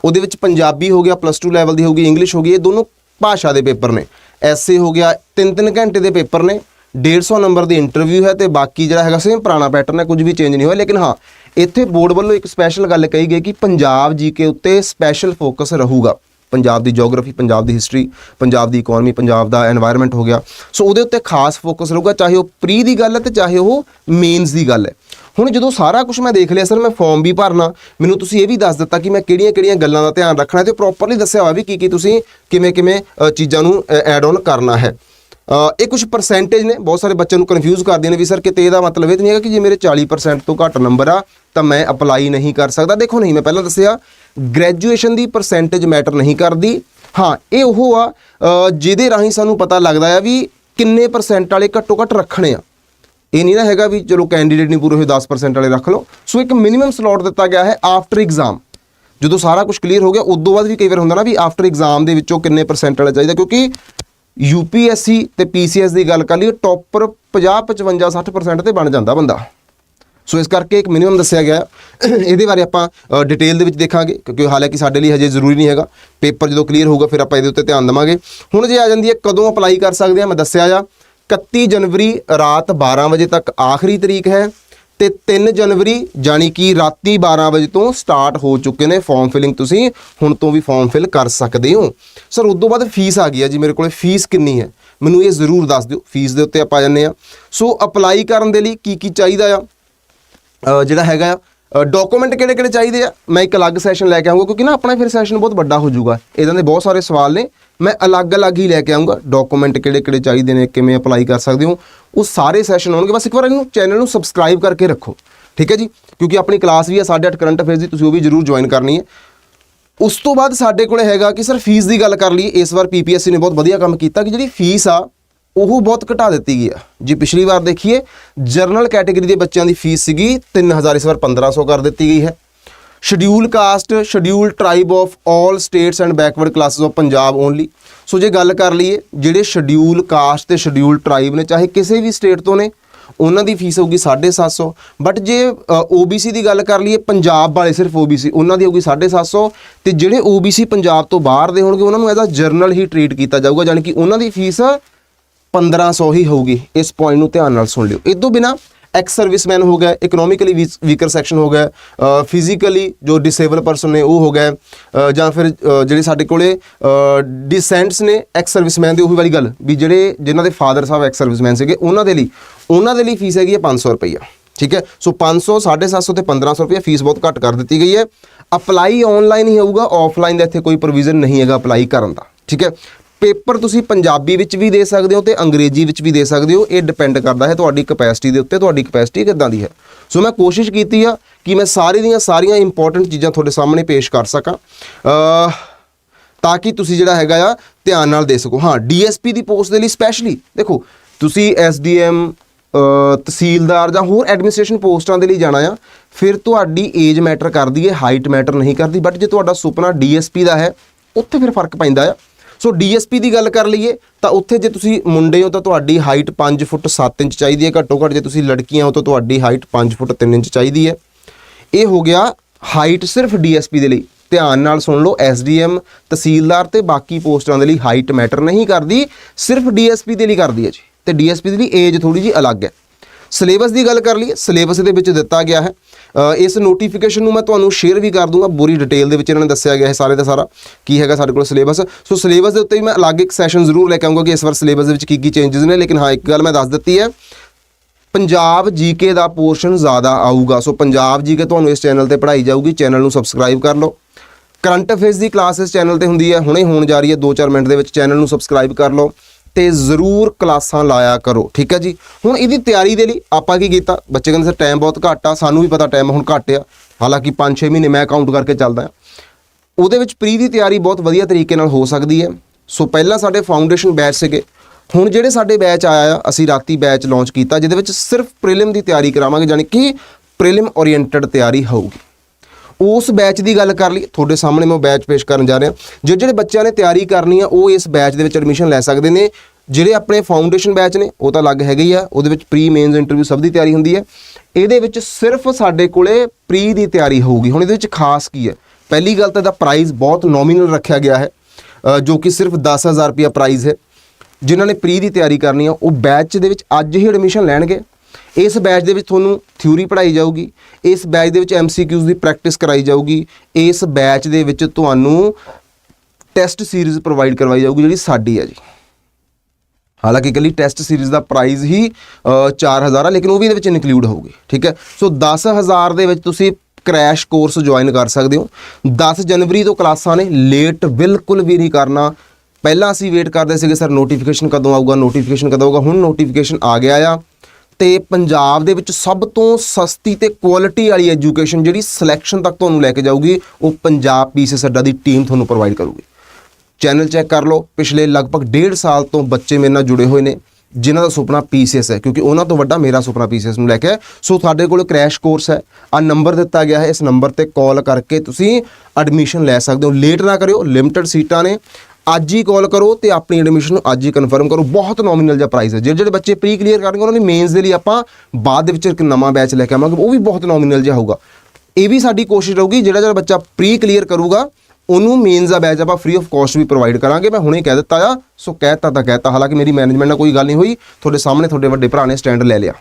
ਉਹਦੇ ਵਿੱਚ ਪੰਜਾਬੀ ਹੋ ਗਿਆ ਪਲੱਸ 2 ਲੈਵਲ ਦੀ ਹੋ ਗਈ ਇੰਗਲਿਸ਼ ਹੋ ਗਈ, ਇਹ ਦੋਨੋਂ ਭਾਸ਼ਾ ਦੇ ਪੇਪਰ ਨੇ। ਐਸੇ ਹੋ ਗਿਆ 3-3 ਘੰਟੇ ਦੇ ਪੇਪਰ ਨੇ 150 ਨੰਬਰ ਦੀ ਇੰਟਰਵਿਊ ਹੈ ਤੇ ਬਾਕੀ ਜਿਹੜਾ ਹੈਗਾ ਸੇਮ ਪੁਰਾਣਾ ਪੈਟਰਨ ਹੈ, ਕੁਝ ਵੀ ਚੇਂਜ ਨਹੀਂ ਹੋਇਆ, ਲੇਕਿਨ ਹਾਂ, ਇੱਥੇ ਬੋਰਡ ਵੱਲੋਂ ਇੱਕ ਸਪੈਸ਼ਲ ਗੱਲ ਕਹੀ ਗਈ ਕਿ ਪੰਜਾਬ ਜੀ ਕੇ ਉੱਤੇ ਸਪੈਸ਼ਲ ਫੋਕਸ ਰਹੂਗਾ। ਪੰਜਾਬ ਦੀ ਜੀਓਗ੍ਰਾਫੀ ਪੰਜਾਬ ਦੀ ਹਿਸਟਰੀ ਪੰਜਾਬ ਦੀ ਇਕਨੋਮੀ ਪੰਜਾਬ ਦਾ এনवायरमेंट ਹੋ ਗਿਆ। ਸੋ ਉਹਦੇ ਉੱਤੇ ਖਾਸ ਫੋਕਸ ਰਹੂਗਾ, ਚਾਹੇ ਉਹ ਪ੍ਰੀ ਦੀ ਗੱਲ ਹੈ ਤੇ ਚਾਹੇ ਉਹ ਮੇਨਸ ਦੀ ਗੱਲ ਹੈ। ਹੁਣ ਜਦੋਂ ਸਾਰਾ ਕੁਝ ਮੈਂ ਦੇਖ ਲਿਆ ਸਰ, ਮੈਂ ਫਾਰਮ ਵੀ ਭਰਨਾ, ਮੈਨੂੰ ਤੁਸੀਂ ਇਹ ਵੀ ਦੱਸ ਦਿੱਤਾ ਕਿ ਮੈਂ ਕਿਹੜੀਆਂ-ਕਿਹੜੀਆਂ ਗੱਲਾਂ ਦਾ ਧਿਆਨ ਰੱਖਣਾ ਹੈ ਤੇ ਪ੍ਰੋਪਰਲੀ ਦੱਸਿਆ ਹੋਇਆ ਵੀ ਕੀ ਕੀ ਤੁਸੀਂ ਕਿਵੇਂ-ਕਿਵੇਂ ਚੀਜ਼ਾਂ ਨੂੰ ਐਡ ਆਨ ਕਰਨਾ ਹੈ। ਇਹ ਕੁਝ ਪਰਸੈਂਟੇਜ ਨੇ, ਬਹੁਤ ਸਾਰੇ ਬੱਚਿਆਂ ਨੂੰ ਕਨਫਿਊਜ਼ ਕਰਦੇ ਨੇ ਵੀ ਸਰ ਕਿਤੇ ਇਹਦਾ ਮਤਲਬ ਇਹ ਨਹੀਂ ਹੈਗਾ ਕਿ ਜੇ ਮੇਰੇ 40% ਤੋਂ ਘੱਟ ਨੰਬਰ ਆ, ਤਾਂ ਮੈਂ ਅਪਲਾਈ ਨਹੀਂ ਕਰ ਸਕਦਾ। ਦੇਖੋ ਨਹੀਂ, ਮੈਂ ਪਹਿਲਾਂ ਦੱਸਿਆ ਗ੍ਰੈਜੂਏਸ਼ਨ ਦੀ ਪਰਸੈਂਟੇਜ ਮੈਟਰ ਨਹੀਂ ਕਰਦੀ। ਹਾਂ, ਇਹ ਉਹ ਆ ਜਿਹਦੇ ਰਾਹੀਂ ਸਾਨੂੰ ਪਤਾ ਲੱਗਦਾ ਆ ਵੀ ਕਿੰਨੇ ਪਰਸੈਂਟ ਵਾਲੇ ਘੱਟੋ ਘੱਟ ਰੱਖਣੇ ਆ। ਇਹ ਨਹੀਂ ਨਾ ਹੈਗਾ ਵੀ ਚਲੋ ਕੈਂਡੀਡੇਟ ਨਹੀਂ ਪੂਰੇ ਹੋਏ 10% ਵਾਲੇ ਰੱਖ ਲਓ। ਸੋ ਇੱਕ ਮਿਨੀਮਮ ਸਲੋਟ ਦਿੱਤਾ ਗਿਆ ਹੈ ਆਫਟਰ ਐਗਜ਼ਾਮ ਜਦੋਂ ਸਾਰਾ ਕੁਝ ਕਲੀਅਰ ਹੋ ਗਿਆ, ਉਸ ਤੋਂ ਬਾਅਦ ਵੀ ਕਈ ਵਾਰ ਹੁੰਦਾ ਨਾ ਵੀ ਆਫਟਰ ਐਗਜ਼ਾਮ ਦੇ ਵਿੱਚੋਂ ਕਿੰਨੇ ਪਰਸੈਂਟ ਵਾਲਾ ਚਾਹੀਦਾ, ਕਿਉਂਕਿ ਯੂਪੀਐਸਸੀ ਤੇ ਪੀਸੀਐਸ ਦੀ ਗੱਲ ਕਰ ਲਈਏ ਟੌਪਰ 50 55 60% ਤੇ ਬਣ ਜਾਂਦਾ ਬੰਦਾ। ਸੋ ਇਸ ਕਰਕੇ ਇੱਕ ਮਿਨੀਮਮ ਦੱਸਿਆ ਗਿਆ ਇਹਦੇ ਬਾਰੇ ਆਪਾਂ ਡਿਟੇਲ ਦੇ ਵਿੱਚ ਦੇਖਾਂਗੇ, ਕਿਉਂਕਿ ਹਾਲਾਂਕਿ ਸਾਡੇ ਲਈ ਹਜੇ ਜ਼ਰੂਰੀ ਨਹੀਂ ਹੈਗਾ। ਪੇਪਰ ਜਦੋਂ ਕਲੀਅਰ ਹੋਊਗਾ, ਫਿਰ ਆਪਾਂ ਇਹਦੇ ਉੱਤੇ ਧਿਆਨ ਦੇਵਾਂਗੇ। ਹੁਣ ਜੇ ਆ ਜਾਂਦੀ ਹੈ, ਕਦੋਂ ਅਪਲਾਈ ਕਰ ਸਕਦੇ ਆ ਮੈਂ ਦੱਸਿਆ ਆ। 31 ਜਨਵਰੀ ਰਾਤ 12 ਵਜੇ ਤੱਕ ਆਖਰੀ ਤਰੀਕ ਹੈ ਤੇ 3 ਜਨਵਰੀ ਜਾਨੀ ਕਿ ਰਾਤੀ 12 ਵਜੇ ਤੋਂ ਸਟਾਰਟ ਹੋ ਚੁੱਕੇ ਨੇ ਫਾਰਮ ਫਿਲਿੰਗ ਤੁਸੀਂ, ਹੁਣ ਤੋਂ ਵੀ ਫਾਰਮ ਫਿਲ ਕਰ ਸਕਦੇ ਹੋ। ਸਰ ਉਸ ਤੋਂ ਬਾਅਦ ਫੀਸ ਆ ਗਈ ਹੈ ਜੀ, ਮੇਰੇ ਕੋਲੇ ਫੀਸ ਕਿੰਨੀ ਹੈ? ਮੈਨੂੰ ਇਹ ਜ਼ਰੂਰ ਦੱਸ ਦਿਓ ਫੀਸ ਦੇ ਉੱਤੇ ਆਪਾਂ ਜਾਂਦੇ ਆ ਸੋ ਅਪਲਾਈ ਕਰਨ ਦੇ ਲਈ ਕੀ ਕੀ ਚਾਹੀਦਾ ਆ? ਜਿਹੜਾ ਹੈਗਾ ਆ ਡਾਕੂਮੈਂਟ ਕਿਹੜੇ ਕਿਹੜੇ ਚਾਹੀਦੇ ਆ? ਮੈਂ ਇੱਕ ਅਲੱਗ ਸੈਸ਼ਨ ਲੈ ਕੇ ਆਉਂਗਾ ਕਿਉਂਕਿ ਨਾ ਆਪਣਾ ਫਿਰ ਸੈਸ਼ਨ ਬਹੁਤ ਵੱਡਾ ਹੋ ਜਾਊਗਾ। ਇਦਾਂ ਦੇ ਬਹੁਤ ਸਾਰੇ ਸਵਾਲ ਨੇ। ਮੈਂ ਅਲੱਗ-ਅਲੱਗ ਹੀ ਲੈ ਕੇ ਆਉਂਗਾ ਡਾਕੂਮੈਂਟ ਕਿਹੜੇ ਕਿਹੜੇ ਚਾਹੀਦੇ ਨੇ, ਕਿਵੇਂ ਅਪਲਾਈ ਕਰ ਸਕਦੇ ਹੋ, ਉਹ ਸਾਰੇ ਸੈਸ਼ਨ ਆਉਣਗੇ। ਬਸ ਇੱਕ ਵਾਰ ਇਹਨੂੰ ਚੈਨਲ ਨੂੰ ਸਬਸਕ੍ਰਾਈਬ ਕਰਕੇ ਰੱਖੋ। ਠੀਕ ਹੈ ਜੀ? ਕਿਉਂਕਿ ਆਪਣੀ ਕਲਾਸ ਵੀ ਆ 8:30 ਕਰੰਟ ਅਫੇਅਰਸ ਦੀ, ਤੁਸੀਂ ਉਹ ਵੀ ਜਰੂਰ ਜੁਆਇਨ ਕਰਨੀ ਹੈ। ਉਸ ਤੋਂ ਬਾਅਦ ਸਾਡੇ ਕੋਲੇ ਹੈਗਾ ਕਿ ਸਰ ਫੀਸ ਦੀ ਗੱਲ ਕਰ ਲਈਏ। ਇਸ ਵਾਰ ਪੀਪੀਐਸਸੀ ਨੇ ਬਹੁਤ ਵਧੀਆ ਕੰਮ ਕੀਤਾ ਕਿ ਜਿਹੜੀ ਫੀਸ ਆ ਉਹ ਬਹੁਤ ਘਟਾ ਦਿੱਤੀ ਗਈ ਆ। ਜੀ ਪਿਛਲੀ ਵਾਰ ਦੇਖੀਏ, ਜਰਨਲ ਕੈਟਾਗਰੀ ਦੇ ਬੱਚਿਆਂ ਦੀ ਫੀਸ ਸੀਗੀ 3000 ਇਸ ਵਾਰ 1500 ਕਰ ਦਿੱਤੀ ਗਈ ਹੈ। Schedule caste schedule tribe of 올 states and backward classes of Punjab only so ਜੇ ਗੱਲ ਕਰ ਲਈਏ, ਜਿਹੜੇ ਸ਼ਡਿਊਲ ਕਾਸਟ ਤੇ ਸ਼ਡਿਊਲ ਟ੍ਰਾਈਬ ਨੇ, ਚਾਹੇ ਕਿਸੇ ਵੀ ਸਟੇਟ ਤੋਂ ਨੇ, ਉਹਨਾਂ ਦੀ ਫੀਸ ਹੋਊਗੀ 750 ਬਟ ਜੇ OBC ਦੀ ਗੱਲ ਕਰ ਲਈਏ, ਪੰਜਾਬ ਵਾਲੇ ਸਿਰਫ OBC ਉਹਨਾਂ ਦੀ ਹੋਊਗੀ 750 ਤੇ ਜਿਹੜੇ OBC ਪੰਜਾਬ ਤੋਂ ਬਾਹਰ ਦੇ ਹੋਣਗੇ, ਉਹਨਾਂ ਨੂੰ ਐਜ਼ ਅ ਜਰਨਲ ਹੀ ਟ੍ਰੀਟ ਕੀਤਾ ਜਾਊਗਾ ਯਾਨੀ ਕਿ ਉਹਨਾਂ ਦੀ ਫੀਸ 1500 ਹੀ ਹੋਊਗੀ। ਇਸ ਪੁਆਇੰਟ ਨੂੰ ਧਿਆਨ ਨਾਲ ਸੁਣ ਲਿਓ। ਇਸ ਤੋਂ ਬਿਨਾ ਐਕਸ ਸਰਵਿਸਮੈਨ ਹੋ ਗਿਆ ਇਕਨੋਮਿਕਲੀ ਵੀਕਰ ਸੈਕਸ਼ਨ ਹੋ ਗਿਆ ਫਿਜ਼ੀਕਲੀ ਜੋ ਡਿਸੇਬਲ ਪਰਸਨ ਨੇ ਉਹ ਹੋ ਗਿਆ ਜਾਂ ਫਿਰ ਜਿਹੜੇ ਸਾਡੇ ਕੋਲੇ ਡਿਸੈਂਟਸ ਨੇ ਐਕਸ ਸਰਵਿਸਮੈਨ ਦੀ, ਉਹੀ ਵਾਲੀ ਗੱਲ ਵੀ ਜਿਹੜੇ, ਜਿਨ੍ਹਾਂ ਦੇ ਫਾਦਰ ਸਾਹਿਬ ਐਕਸ ਸਰਵਿਸਮੈਨ ਸੀਗੇ, ਉਹਨਾਂ ਦੇ ਲਈ, ਉਹਨਾਂ ਦੇ ਲਈ ਫੀਸ ਹੈਗੀ ਹੈ 500 ਰੁਪਈਆ। ਠੀਕ ਹੈ? ਸੋ 500 750 ਤੇ 1500 ਰੁਪਏ ਫੀਸ ਬਹੁਤ ਘੱਟ ਕਰ ਦਿੱਤੀ ਗਈ ਹੈ। ਅਪਲਾਈ ਆਨਲਾਈਨ ਹੀ ਹੋਊਗਾ ਆਫਲਾਈਨ ਦਾ ਇੱਥੇ ਕੋਈ ਪ੍ਰੋਵੀਜ਼ਨ ਨਹੀਂ ਹੈਗਾ ਅਪਲਾਈ ਕਰਨ ਦਾ। ਠੀਕ ਹੈ? ਪੇਪਰ ਤੁਸੀਂ ਪੰਜਾਬੀ ਵਿੱਚ ਵੀ ਦੇ ਸਕਦੇ ਹੋ ਤੇ ਅੰਗਰੇਜ਼ੀ ਵਿੱਚ ਵੀ ਦੇ ਸਕਦੇ ਹੋ, ਇਹ ਡਿਪੈਂਡ ਕਰਦਾ ਹੈ ਤੁਹਾਡੀ ਕਪੈਸਿਟੀ ਦੇ ਉੱਤੇ, ਤੁਹਾਡੀ ਕਪੈਸਿਟੀ ਕਿੱਦਾਂ ਦੀ ਹੈ। ਸੋ ਮੈਂ ਕੋਸ਼ਿਸ਼ ਕੀਤੀ ਆ ਕਿ ਮੈਂ ਸਾਰੀ ਦੀਆਂ ਸਾਰੀਆਂ ਇੰਪੋਰਟੈਂਟ ਚੀਜ਼ਾਂ ਤੁਹਾਡੇ ਸਾਹਮਣੇ ਪੇਸ਼ ਕਰ ਸਕਾਂ। ਤਾਂ ਕਿ ਤੁਸੀਂ ਜਿਹੜਾ ਹੈਗਾ ਆ, ਧਿਆਨ ਨਾਲ ਦੇ ਸਕੋ। ਹਾਂ ਡੀਐਸਪੀ ਦੀ ਪੋਸਟ ਦੇ ਲਈ ਸਪੈਸ਼ਲੀ ਦੇਖੋ, ਤੁਸੀਂ ਐਸਡੀਐਮ ਤਹਿਸੀਲਦਾਰ ਜਾਂ ਹੋਰ ਐਡਮਿਨਿਸਟ੍ਰੇਸ਼ਨ ਪੋਸਟਾਂ ਦੇ ਲਈ ਜਾਣਾ ਆ, ਫਿਰ ਤੁਹਾਡੀ ਏਜ ਮੈਟਰ ਕਰਦੀ ਹੈ ਹਾਈਟ ਮੈਟਰ ਨਹੀਂ ਕਰਦੀ ਬਟ ਜੇ ਤੁਹਾਡਾ ਸੁਪਨਾ ਡੀਐਸਪੀ ਦਾ ਹੈ, ਉੱਥੇ ਫਿਰ ਫ਼ਰਕ ਪੈਂਦਾ ਆ। ਸੋ ਡੀਐਸਪੀ ਦੀ ਗੱਲ ਕਰ ਲਈਏ, ਤਾਂ ਉੱਥੇ ਜੇ ਤੁਸੀਂ ਮੁੰਡੇ ਹੋ ਤਾਂ ਤੁਹਾਡੀ ਹਾਈਟ 5 ਫੁੱਟ 7 ਇੰਚ ਚਾਹੀਦੀ ਹੈ, ਘੱਟੋ ਘੱਟ ਜੇ ਤੁਸੀਂ ਲੜਕੀਆਂ ਹੋ ਤਾਂ ਤੁਹਾਡੀ ਹਾਈਟ 5 ਫੁੱਟ 3 ਇੰਚ ਚਾਹੀਦੀ ਹੈ। ਇਹ ਹੋ ਗਿਆ ਹਾਈਟ ਸਿਰਫ ਡੀਐਸਪੀ ਦੇ ਲਈ। ਧਿਆਨ ਨਾਲ ਸੁਣ ਲਓ, ਐਸਡੀਐਮ, ਤਹਿਸੀਲਦਾਰ ਤੇ ਬਾਕੀ ਪੋਸਟਾਂ ਦੇ ਲਈ ਹਾਈਟ ਮੈਟਰ ਨਹੀਂ ਕਰਦੀ, ਸਿਰਫ ਡੀਐਸਪੀ ਦੇ ਲਈ ਕਰਦੀ ਹੈ ਜੀ। ਤੇ ਡੀਐਸਪੀ ਦੇ ਲਈ ਏਜ ਥੋੜੀ ਜੀ ਅਲੱਗ ਹੈ। ਸਿਲੇਬਸ ਦੀ ਗੱਲ ਕਰ ਲਈਏ, ਸਿਲੇਬਸ ਦੇ ਵਿੱਚ ਦਿੱਤਾ ਗਿਆ ਹੈ। ਇਸ ਨੋਟੀਫਿਕੇਸ਼ਨ ਨੂੰ ਮੈਂ ਤੁਹਾਨੂੰ ਸ਼ੇਅਰ ਵੀ ਕਰ ਦੂੰਗਾ, ਪੂਰੀ ਡਿਟੇਲ ਦੇ ਵਿੱਚ ਇਹਨਾਂ ਨੇ ਦੱਸਿਆ ਗਿਆ ਹੈ ਸਾਰੇ ਦਾ ਸਾਰਾ, ਕੀ ਹੈਗਾ ਸਾਡੇ ਕੋਲ ਸਿਲੇਬਸ। ਸੋ ਸਿਲੇਬਸ ਦੇ ਉੱਤੇ ਵੀ ਮੈਂ ਅਲੱਗ ਇੱਕ ਸੈਸ਼ਨ ਜ਼ਰੂਰ ਲੈ ਕੇ ਆਉਂਗਾ ਕਿ ਇਸ ਵਾਰ ਸਿਲੇਬਸ ਦੇ ਵਿੱਚ ਕੀ ਕੀ ਚੇਂਜਸ ਨੇ, ਲੇਕਿਨ ਹਾਂ, ਇੱਕ ਗੱਲ ਮੈਂ ਦੱਸ ਦਿੱਤੀ ਹੈ, ਪੰਜਾਬ ਜੀਕੇ ਦਾ ਪੋਰਸ਼ਨ ਜ਼ਿਆਦਾ ਆਊਗਾ। ਸੋ ਪੰਜਾਬ ਜੀਕੇ ਤੁਹਾਨੂੰ ਇਸ ਚੈਨਲ ਤੇ ਪੜ੍ਹਾਈ ਜਾਊਗੀ ਚੈਨਲ ਨੂੰ ਸਬਸਕ੍ਰਾਈਬ ਕਰ ਲਓ। ਕਰੰਟ ਅਫੇਅਰਸ ਦੀ ਕਲਾਸ ਇਸ ਚੈਨਲ ਤੇ ਹੁੰਦੀ ਹੈ, ਹੁਣੇ ਹੋਣ ਜਾ ਰਹੀ ਹੈ 2-4 ਮਿੰਟ ਦੇ ਵਿੱਚ ਚੈਨਲ ਨੂੰ ਸਬਸਕ੍ਰਾਈਬ ਕਰ ਲਓ। ਤੇ ਜ਼ਰੂਰ ਕਲਾਸਾਂ ਲਾਇਆ ਕਰੋ, ਠੀਕ ਹੈ ਜੀ? ਹੁਣ ਇਹਦੀ ਤਿਆਰੀ ਦੇ ਲਈ ਆਪਾਂ ਕੀ ਕੀਤਾ? ਬੱਚੇ ਕਹਿੰਦੇ ਸਰ ਟਾਈਮ ਬਹੁਤ ਘੱਟ ਆ, ਸਾਨੂੰ ਵੀ ਪਤਾ ਟਾਈਮ ਹੁਣ ਘੱਟ ਆ। ਹਾਲਾਂਕਿ 5-6 ਮਹੀਨੇ ਮੈਂ ਕਾਊਂਟ ਕਰਕੇ ਚੱਲਦਾ ਆ ਉਹਦੇ ਵਿੱਚ ਪ੍ਰੀ ਦੀ ਤਿਆਰੀ ਬਹੁਤ ਵਧੀਆ ਤਰੀਕੇ ਨਾਲ ਹੋ ਸਕਦੀ ਹੈ। ਸੋ ਪਹਿਲਾਂ ਸਾਡੇ ਫਾਊਂਡੇਸ਼ਨ ਬੈਚ ਸੀਗੇ। ਹੁਣ ਜਿਹੜੇ ਸਾਡੇ ਬੈਚ ਆਇਆ ਆ, ਅਸੀਂ ਰਾਤੀ ਬੈਚ ਲਾਂਚ ਕੀਤਾ, ਜਿਹਦੇ ਵਿੱਚ ਸਿਰਫ ਪ੍ਰੀਲਿਮ ਦੀ ਤਿਆਰੀ ਕਰਾਵਾਂਗੇ, ਯਾਨੀ ਕਿ ਪ੍ਰੀਲਿਮ ਓਰੀਐਂਟਡ ਤਿਆਰੀ ਹੋਊਗੀ। ਉਸ ਬੈਚ ਦੀ ਗੱਲ ਕਰ ਲਈ, ਤੁਹਾਡੇ ਸਾਹਮਣੇ ਮੈਂ ਬੈਚ ਪੇਸ਼ ਕਰਨ ਜਾ ਰਿਹਾ। ਜਿਹੜੇ ਜਿਹੜੇ ਬੱਚਿਆਂ ਨੇ ਤਿਆਰੀ ਕਰਨੀ ਆ, ਉਹ ਇਸ ਬੈਚ ਦੇ ਵਿੱਚ ਐਡਮਿਸ਼ਨ ਲੈ ਸਕਦੇ ਨੇ। ਜਿਹੜੇ ਆਪਣੇ ਫਾਊਂਡੇਸ਼ਨ ਬੈਚ ਨੇ, ਉਹ ਤਾਂ ਅਲੱਗ ਹੈਗੇ ਹੀ ਆ। ਉਹਦੇ ਵਿੱਚ ਪ੍ਰੀ ਮੇਨਸ ਇੰਟਰਵਿਊ ਸਭ ਦੀ ਤਿਆਰੀ ਹੁੰਦੀ ਹੈ। ਇਹਦੇ ਵਿੱਚ ਸਿਰਫ ਸਾਡੇ ਕੋਲੇ ਪ੍ਰੀ ਦੀ ਤਿਆਰੀ ਹੋਊਗੀ। ਹੁਣ ਇਹਦੇ ਵਿੱਚ ਖਾਸ ਕੀ ਹੈ? ਪਹਿਲੀ ਗੱਲ ਤਾਂ ਇਹਦਾ ਪ੍ਰਾਈਸ ਬਹੁਤ ਨੋਮੀਨਲ ਰੱਖਿਆ ਗਿਆ ਹੈ। ਜੋ ਕਿ ਸਿਰਫ 10000 ਰੁਪਿਆ ਪ੍ਰਾਈਸ ਹੈ। ਜਿਨ੍ਹਾਂ ਨੇ ਪ੍ਰੀ ਦੀ ਤਿਆਰੀ ਕਰਨੀ ਆ, ਉਹ ਬੈਚ ਦੇ ਵਿੱਚ ਅੱਜ ਹੀ ਐਡਮਿਸ਼ਨ ਲੈਣਗੇ। ਇਸ ਬੈਚ ਦੇ ਵਿੱਚ ਤੁਹਾਨੂੰ ਥਿਊਰੀ ਪੜ੍ਹਾਈ ਜਾਊਗੀ ਇਸ ਬੈਚ ਦੇ ਵਿੱਚ ਐਮਸੀਕਿਊਜ਼ ਦੀ ਪ੍ਰੈਕਟਿਸ ਕਰਾਈ ਜਾਊਗੀ ਇਸ ਬੈਚ ਦੇ ਵਿੱਚ ਤੁਹਾਨੂੰ ਟੈਸਟ ਸੀਰੀਜ਼ ਪ੍ਰੋਵਾਈਡ ਕਰਵਾਈ ਜਾਊਗੀ ਜਿਹੜੀ ਸਾਡੀ ਹੈ ਜੀ। ਹਾਲਾਂਕਿ ਇਕੱਲੀ ਟੈਸਟ ਸੀਰੀਜ਼ ਦਾ ਪ੍ਰਾਈਸ ਹੀ ਅ, 4000 ਆ ਲੇਕਿਨ ਉਹ ਵੀ ਇਹਦੇ ਵਿੱਚ ਇਨਕਲੂਡ ਹੋਊਗੀ ਠੀਕ ਹੈ? ਸੋ 10000 ਦੇ ਵਿੱਚ ਤੁਸੀਂ ਕ੍ਰੈਸ਼ ਕੋਰਸ ਜੁਆਇਨ ਕਰ ਸਕਦੇ ਹੋ। 10 ਜਨਵਰੀ ਤੋਂ ਕਲਾਸਾਂ ਨੇ ਲੇਟ ਬਿਲਕੁਲ ਵੀ ਨਹੀਂ ਕਰਨਾ। ਪਹਿਲਾਂ ਅਸੀਂ ਵੇਟ ਕਰਦੇ ਸੀਗੇ ਸਰ ਨੋਟੀਫਿਕੇਸ਼ਨ ਕਦੋਂ ਆਊਗਾ ਨੋਟੀਫਿਕੇਸ਼ਨ ਕਦੋਂ ਆਊਗਾ ਹੁਣ ਨੋਟੀਫਿਕੇਸ਼ਨ ਆ ਗਿਆ ਆ। ਤੇ ਪੰਜਾਬ ਦੇ ਵਿੱਚ ਸਭ ਤੋਂ ਸਸਤੀ ਤੇ ਕੁਆਲਿਟੀ ਵਾਲੀ ਐਜੂਕੇਸ਼ਨ ਜਿਹੜੀ ਸਿਲੈਕਸ਼ਨ ਤੱਕ ਤੁਹਾਨੂੰ ਲੈ ਕੇ ਜਾਊਗੀ, ਉਹ ਪੰਜਾਬ ਪੀਸੀਐਸ ਅੱਡਾ ਦੀ ਟੀਮ ਤੁਹਾਨੂੰ ਪ੍ਰੋਵਾਈਡ ਕਰੂਗੀ ਚੈਨਲ ਚੈੱਕ ਕਰ ਲਓ, ਪਿਛਲੇ ਲਗਭਗ ਡੇਢ ਸਾਲ ਤੋਂ ਬੱਚੇ ਮੇਰੇ ਨਾਲ ਜੁੜੇ ਹੋਏ ਨੇ, ਜਿਨ੍ਹਾਂ ਦਾ ਸੁਪਨਾ ਪੀਸੀਐਸ ਹੈ, ਕਿਉਂਕਿ ਉਹਨਾਂ ਤੋਂ ਵੱਡਾ ਮੇਰਾ ਸੁਪਨਾ ਪੀਸੀਐਸ ਨੂੰ ਲੈ ਕੇ ਹੈ। ਸੋ ਤੁਹਾਡੇ ਕੋਲ ਕ੍ਰੈਸ਼ ਕੋਰਸ ਹੈ ਆ ਨੰਬਰ ਦਿੱਤਾ ਗਿਆ ਹੈ, ਇਸ ਨੰਬਰ ਤੇ ਕਾਲ ਕਰਕੇ ਤੁਸੀਂ ਐਡਮਿਸ਼ਨ ਲੈ ਸਕਦੇ ਹੋ ਲੇਟ ਨਾ ਕਰਿਓ ਲਿਮਟਿਡ ਸੀਟਾਂ ਨੇ ਅੱਜ ਹੀ ਕਾਲ ਕਰੋ ਤੇ ਆਪਣੀ ਐਡਮਿਸ਼ਨ ਨੂੰ ਅੱਜ ਹੀ ਕਨਫਰਮ ਕਰੋ। ਬਹੁਤ ਨੋਮੀਨਲ ਜਿਹਾ ਪ੍ਰਾਈਸ ਹੈ। ਜਿਹੜੇ ਜਿਹੜੇ ਬੱਚੇ ਪ੍ਰੀ ਕਲੀਅਰ ਕਰਨਗੇ, ਉਹਨਾਂ ਦੀ ਮੇਨਸ ਦੇ ਲਈ ਆਪਾਂ ਬਾਅਦ ਦੇ ਵਿੱਚ ਇੱਕ ਨਵਾਂ ਬੈਚ ਲੈ ਕੇ ਆਵਾਂਗੇ। ਉਹ ਵੀ ਬਹੁਤ ਨੋਮੀਨਲ ਜਿਹਾ ਹੋਊਗਾ। ਇਹ ਵੀ ਸਾਡੀ ਕੋਸ਼ਿਸ਼ ਰਹੂਗੀ, ਜਿਹੜਾ ਜਿਹੜਾ ਬੱਚਾ ਪ੍ਰੀ ਕਲੀਅਰ ਕਰੂਗਾ, ਉਹਨੂੰ ਮੇਨਸ ਦਾ ਬੈਚ ਆਪਾਂ ਫ੍ਰੀ ਆਫ ਕਾਸਟ ਵੀ ਪ੍ਰੋਵਾਈਡ ਕਰਾਂਗੇ। ਮੈਂ ਹੁਣੇ ਕਹਿ ਦਿੱਤਾ ਆ, ਸੋ ਕਹਿਤਾ ਤਾਂ ਕਹਿਤਾ ਹਾਲਾਂਕਿ ਮੇਰੀ ਮੈਨੇਜਮੈਂਟ ਨਾਲ ਕੋਈ ਗੱਲ ਨਹੀਂ ਹੋਈ। ਤੁਹਾਡੇ ਸਾਹਮਣੇ ਤੁਹਾਡੇ ਵੱਡੇ ਭਰਾ ਨੇ ਸਟੈਂਡ ਲੈ ਲਿਆ।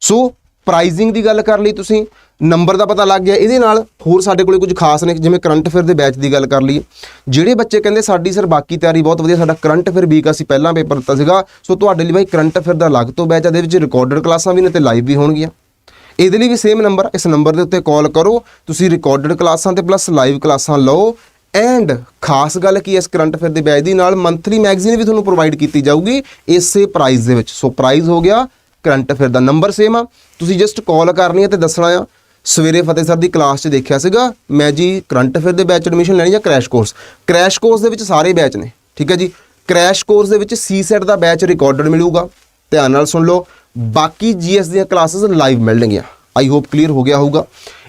ਸੋ ਪ੍ਰਾਈਜ਼ਿੰਗ ਦੀ ਗੱਲ ਕਰ ਲਈ ਤੁਸੀਂ। ਨੰਬਰ ਦਾ ਪਤਾ ਲੱਗ ਗਿਆ। ਇਹਦੇ ਨਾਲ ਹੋਰ ਸਾਡੇ ਕੋਲੇ ਕੁਝ ਖਾਸ ਨੇ, ਜਿਵੇਂ ਕਰੰਟ ਅਫੇਅਰ ਦੇ ਬੈਚ ਦੀ ਗੱਲ ਕਰ ਲਈ ਜਿਹੜੇ ਬੱਚੇ ਕਹਿੰਦੇ ਸਾਡੀ ਸਰ ਬਾਕੀ ਤਿਆਰੀ ਬਹੁਤ ਵਧੀਆ, ਸਾਡਾ ਕਰੰਟ ਅਫੇਅਰ ਵੀਕ ਅਸੀਂ ਪਹਿਲਾਂ ਪੇਪਰ ਦਿੱਤਾ ਸੀਗਾ। ਸੋ ਤੁਹਾਡੇ ਲਈ ਬਾਈ ਕਰੰਟ ਅਫੇਅਰ ਦਾ ਅਲੱਗ ਤੋਂ ਬੈਚ ਆ ਦੇ ਵਿੱਚ ਰਿਕਾਰਡਡ ਕਲਾਸਾਂ ਵੀ ਨੇ ਤੇ ਲਾਈਵ ਵੀ ਹੋਣਗੀਆਂ। ਇਹਦੇ ਲਈ ਵੀ ਸੇਮ ਨੰਬਰ ਇਸ ਨੰਬਰ ਦੇ ਉੱਤੇ ਕਾਲ ਕਰੋ। ਤੁਸੀਂ ਰਿਕਾਰਡਡ ਕਲਾਸਾਂ ਤੇ ਪਲੱਸ ਲਾਈਵ ਕਲਾਸਾਂ ਲਓ। ਐਂਡ ਖਾਸ ਗੱਲ ਕੀ ਇਸ ਕਰੰਟ ਅਫੇਅਰ ਦੇ ਬੈਚ ਦੀ? ਨਾਲ ਮੰਥਲੀ ਮੈਗਜ਼ੀਨ ਵੀ ਤੁਹਾਨੂੰ ਪ੍ਰੋਵਾਈਡ ਕੀਤੀ ਜਾਊਗੀ ਇਸੇ ਪ੍ਰਾਈਸ ਦੇ ਵਿੱਚ। ਸੋ ਪ੍ਰਾਈਸ ਹੋ ਗਿਆ, ਕਰੰਟ ਅਫੇਅਰ ਦਾ ਨੰਬਰ ਸੇਮ ਆ। ਤੁਸੀਂ ਜਸਟ ਕਾਲ ਕਰਨੀ ਹੈ ਤੇ ਦੱਸਣਾ ਆ। ਸਵੇਰੇ ਫਤਿਹ ਸਾਹਿਬ ਦੀ ਕਲਾਸ 'ਚ ਦੇਖਿਆ ਸੀਗਾ, ਮੈਂ ਜੀ ਕਰੰਟ ਅਫੇਅਰ ਦੇ ਬੈਚ ਐਡਮਿਸ਼ਨ ਲੈਣੀ ਜਾਂ ਕ੍ਰੈਸ਼ ਕੋਰਸ ਕ੍ਰੈਸ਼ ਕੋਰਸ ਦੇ ਵਿੱਚ ਸਾਰੇ ਬੈਚ ਨੇ, ਠੀਕ ਹੈ ਜੀ? ਕ੍ਰੈਸ਼ ਕੋਰਸ ਦੇ ਵਿੱਚ ਸੀ ਸੈਟ ਦਾ ਬੈਚ ਰਿਕਾਰਡਡ ਮਿਲੂਗਾ, ਧਿਆਨ ਨਾਲ ਸੁਣ ਲਓ, ਬਾਕੀ ਜੀਐਸ ਦੀਆਂ ਕਲਾਸਿਸ ਲਾਈਵ ਮਿਲਣਗੀਆਂ। ਆਈ ਹੋਪ ਕਲੀਅਰ ਹੋ ਗਿਆ ਹੋਊਗਾ।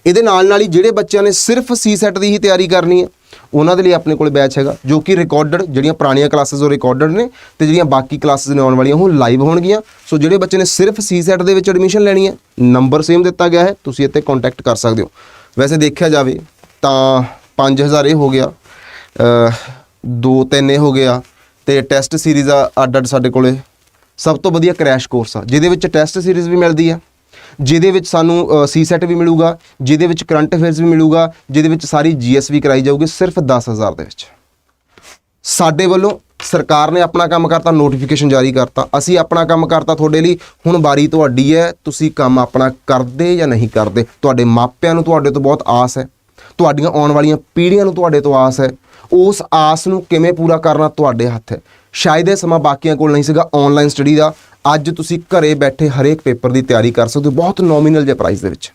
ਇਹਦੇ ਨਾਲ ਨਾਲ ਹੀ ਜਿਹੜੇ ਬੱਚਿਆਂ ਨੇ ਸਿਰਫ ਸੀ ਸੈਟ ਦੀ ਹੀ ਤਿਆਰੀ ਕਰਨੀ ਹੈ ਉਹਨਾਂ ਦੇ ਲਈ ਆਪਣੇ ਕੋਲ ਬੈਚ ਹੈਗਾ ਜੋ ਕਿ ਰਿਕਾਰਡਡ ਜਿਹੜੀਆਂ ਪੁਰਾਣੀਆਂ ਕਲਾਸਿਸ ਉਹ ਰਿਕਾਰਡਡ ਨੇ ਤੇ ਜਿਹੜੀਆਂ ਬਾਕੀ ਕਲਾਸਿਸ ਨੇ ਆਉਣ ਵਾਲੀਆਂ ਉਹ ਲਾਈਵ ਹੋਣਗੀਆਂ। ਸੋ ਜਿਹੜੇ ਬੱਚੇ ਨੇ ਸਿਰਫ ਸੀ ਸੈਟ ਦੇ ਵਿੱਚ ਐਡਮਿਸ਼ਨ ਲੈਣੀ ਹੈ ਨੰਬਰ ਸੇਮ ਦਿੱਤਾ ਗਿਆ ਹੈ ਤੁਸੀਂ ਇੱਥੇ ਕੰਟੈਕਟ ਕਰ ਸਕਦੇ ਹੋ। ਵੈਸੇ ਦੇਖਿਆ ਜਾਵੇ ਤਾਂ 5000 ਇਹ ਹੋ ਗਿਆ ਅ, ਦੋ ਤਿੰਨ ਇਹ ਹੋ ਗਿਆ ਤੇ ਟੈਸਟ ਸੀਰੀਜ਼ ਆ ਅੱਡ ਅੱਡ ਸਾਡੇ ਕੋਲੇ। ਸਭ ਤੋਂ ਵਧੀਆ ਕ੍ਰੈਸ਼ ਕੋਰਸ ਆ ਜਿਹਦੇ ਵਿੱਚ ਟੈਸਟ ਸੀਰੀਜ਼ ਵੀ ਮਿਲਦੀ ਆ। ਜਿਹਦੇ ਵਿੱਚ ਸਾਨੂੰ ਸੀ ਸੈਟ ਵੀ ਮਿਲੂਗਾ, ਜਿਹਦੇ ਵਿੱਚ ਕਰੰਟ ਅਫੇਅਰਸ ਵੀ ਮਿਲੂਗਾ, ਜਿਹਦੇ ਵਿੱਚ ਸਾਰੀ ਜੀਐਸ ਵੀ ਕਰਾਈ ਜਾਊਗੀ ਸਿਰਫ 10000 ਦੇ ਵਿੱਚ। ਸਾਡੇ ਵੱਲੋਂ ਸਰਕਾਰ ਨੇ ਆਪਣਾ ਕੰਮ ਕਰਤਾ ਨੋਟੀਫਿਕੇਸ਼ਨ ਜਾਰੀ ਕਰਤਾ। ਅਸੀਂ ਆਪਣਾ ਕੰਮ ਕਰਤਾ ਤੁਹਾਡੇ ਲਈ, ਹੁਣ ਵਾਰੀ ਤੁਹਾਡੀ ਹੈ, ਤੁਸੀਂ ਕੰਮ ਆਪਣਾ ਕਰਦੇ ਜਾਂ ਨਹੀਂ ਕਰਦੇ? ਤੁਹਾਡੇ ਮਾਪਿਆਂ ਨੂੰ ਤੁਹਾਡੇ ਤੋਂ ਬਹੁਤ ਆਸ ਹੈ। ਤੁਹਾਡੀਆਂ ਆਉਣ ਵਾਲੀਆਂ ਪੀੜ੍ਹੀਆਂ ਨੂੰ ਤੁਹਾਡੇ ਤੋਂ ਆਸ ਹੈ। ਉਸ ਆਸ ਨੂੰ ਕਿਵੇਂ ਪੂਰਾ ਕਰਨਾ ਤੁਹਾਡੇ ਹੱਥ ਹੈ? ਸ਼ਾਇਦ ਇਹ ਸਮਾਂ ਬਾਕੀਆਂ ਕੋਲ ਨਹੀਂ ਸੀਗਾ ਆਨਲਾਈਨ ਸਟੱਡੀ ਦਾ। ਅੱਜ ਤੁਸੀਂ ਘਰੇ ਬੈਠੇ ਹਰੇਕ ਪੇਪਰ ਦੀ ਤਿਆਰੀ ਕਰ ਸਕਦੇ ਹੋ, ਬਹੁਤ ਨੋਮੀਨਲ ਜਿਹੇ ਪ੍ਰਾਈਸ ਦੇ ਵਿੱਚ।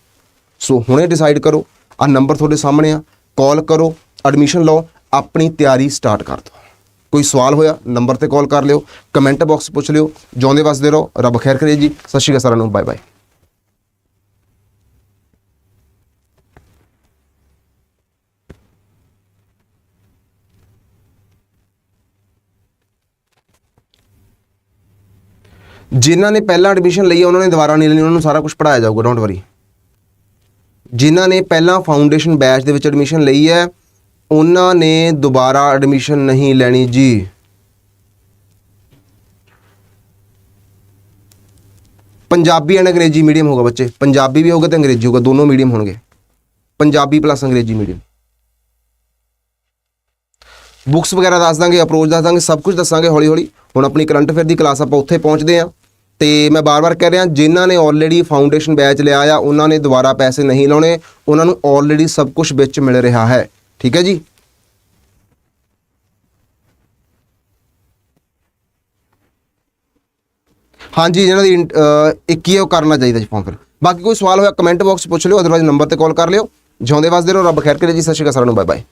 ਸੋ ਹੁਣੇ ਡਿਸਾਈਡ ਕਰੋ ਆ ਨੰਬਰ ਤੁਹਾਡੇ ਸਾਹਮਣੇ ਆ ਕਾਲ ਕਰੋ ਐਡਮਿਸ਼ਨ ਲਓ, ਆਪਣੀ ਤਿਆਰੀ ਸਟਾਰਟ ਕਰ ਦਿਓ। ਕੋਈ ਸਵਾਲ ਹੋਇਆ ਨੰਬਰ ਤੇ ਕਾਲ ਕਰ ਲਿਓ ਕਮੈਂਟ ਬਾਕਸ ਪੁੱਛ ਲਿਓ, ਜਿਉਂਦੇ ਵਸਦੇ ਰਹੋ, ਰੱਬ ਖੈਰ ਕਰੇ ਜੀ, ਸਤਿ ਸ਼੍ਰੀ ਅਕਾਲ ਸਾਰਿਆਂ ਨੂੰ ਬਾਏ ਬਾਏ ਜਿਨ੍ਹਾਂ ਨੇ ਪਹਿਲਾਂ ਐਡਮਿਸ਼ਨ ਲਈ ਹੈ ਉਹਨਾਂ ਨੇ ਦੁਬਾਰਾ ਨਹੀਂ ਲੈਣੀ ਉਹਨਾਂ ਨੂੰ ਸਾਰਾ ਕੁਝ ਪੜਾਇਆ ਜਾਊਗਾ ਡੋਂਟ ਵਰੀ ਜਿਨ੍ਹਾਂ ਨੇ ਪਹਿਲਾਂ ਫਾਊਂਡੇਸ਼ਨ ਬੈਚ ਦੇ ਵਿੱਚ ਐਡਮਿਸ਼ਨ ਲਈ ਹੈ, ਉਹਨਾਂ ਨੇ ਦੁਬਾਰਾ ਐਡਮਿਸ਼ਨ ਨਹੀਂ ਲੈਣੀ ਜੀ। ਪੰਜਾਬੀ ਐਂਡ ਅੰਗਰੇਜ਼ੀ ਮੀਡੀਅਮ ਹੋਗਾ ਬੱਚੇ। ਪੰਜਾਬੀ ਵੀ ਹੋਗਾ ਤੇ ਅੰਗਰੇਜ਼ੀ ਹੋਗਾ ਦੋਨੋਂ ਮੀਡੀਅਮ ਹੋਣਗੇ। ਪੰਜਾਬੀ ਪਲੱਸ ਅੰਗਰੇਜ਼ੀ ਮੀਡੀਅਮ ਬੁੱਕਸ ਵਗੈਰਾ ਦੱਸ ਦਾਂਗੇ ਅਪਰੋਚ ਦੱਸ ਦਾਂਗੇ, ਸਭ ਕੁਝ ਦੱਸਾਂਗੇ ਹੌਲੀ ਹੌਲੀ ਹੁਣ ਆਪਣੀ ਕਰੰਟ ਅਫੇਅਰ ਦੀ ਕਲਾਸ ਆਪਾਂ ਉੱਥੇ ਪਹੁੰਚਦੇ ਆਂ ਤੇ ਮੈਂ ਬਾਰ-ਬਾਰ ਕਹਿ ਰਿਹਾ, ਜਿਨ੍ਹਾਂ ਨੇ ਆਲਰੇਡੀ ਫਾਊਂਡੇਸ਼ਨ ਬੈਚ ਲਿਆ ਆ, ਉਹਨਾਂ ਨੇ ਦੁਬਾਰਾ ਪੈਸੇ ਨਹੀਂ ਲਾਉਣੇ, ਉਹਨਾਂ ਨੂੰ ਆਲਰੇਡੀ ਸਭ ਕੁਝ ਵਿੱਚ ਮਿਲ ਰਿਹਾ ਹੈ। ਠੀਕ ਹੈ ਜੀ? ਹਾਂਜੀ ਜਿਹਨਾਂ ਦੀ ਇੰਟ- ਅਹ, ਇੱਕ ਹੀ ਹੈ, ਉਹ ਕਰਨਾ ਚਾਹੀਦਾ ਜੀ ਫਾਰਮ ਫਿਰ। ਬਾਕੀ ਕੋਈ ਸਵਾਲ ਹੋਇਆ ਕਮੈਂਟ ਬਾਕਸ ਪੁੱਛ ਲਿਓ ਅਦਰਵਾਈਜ਼ ਨੰਬਰ ਤੇ ਕਾਲ ਕਰ ਲਿਓ। ਜਿਉਂਦੇ ਵਸਦੇ ਰਹੋ, ਰੱਬ ਖੈਰ ਕਰੇ ਜੀ, ਸਤਿ ਸ਼੍ਰੀ ਅਕਾਲ ਸਾਰਿਆਂ ਨੂੰ ਬਾਏ ਬਾਏ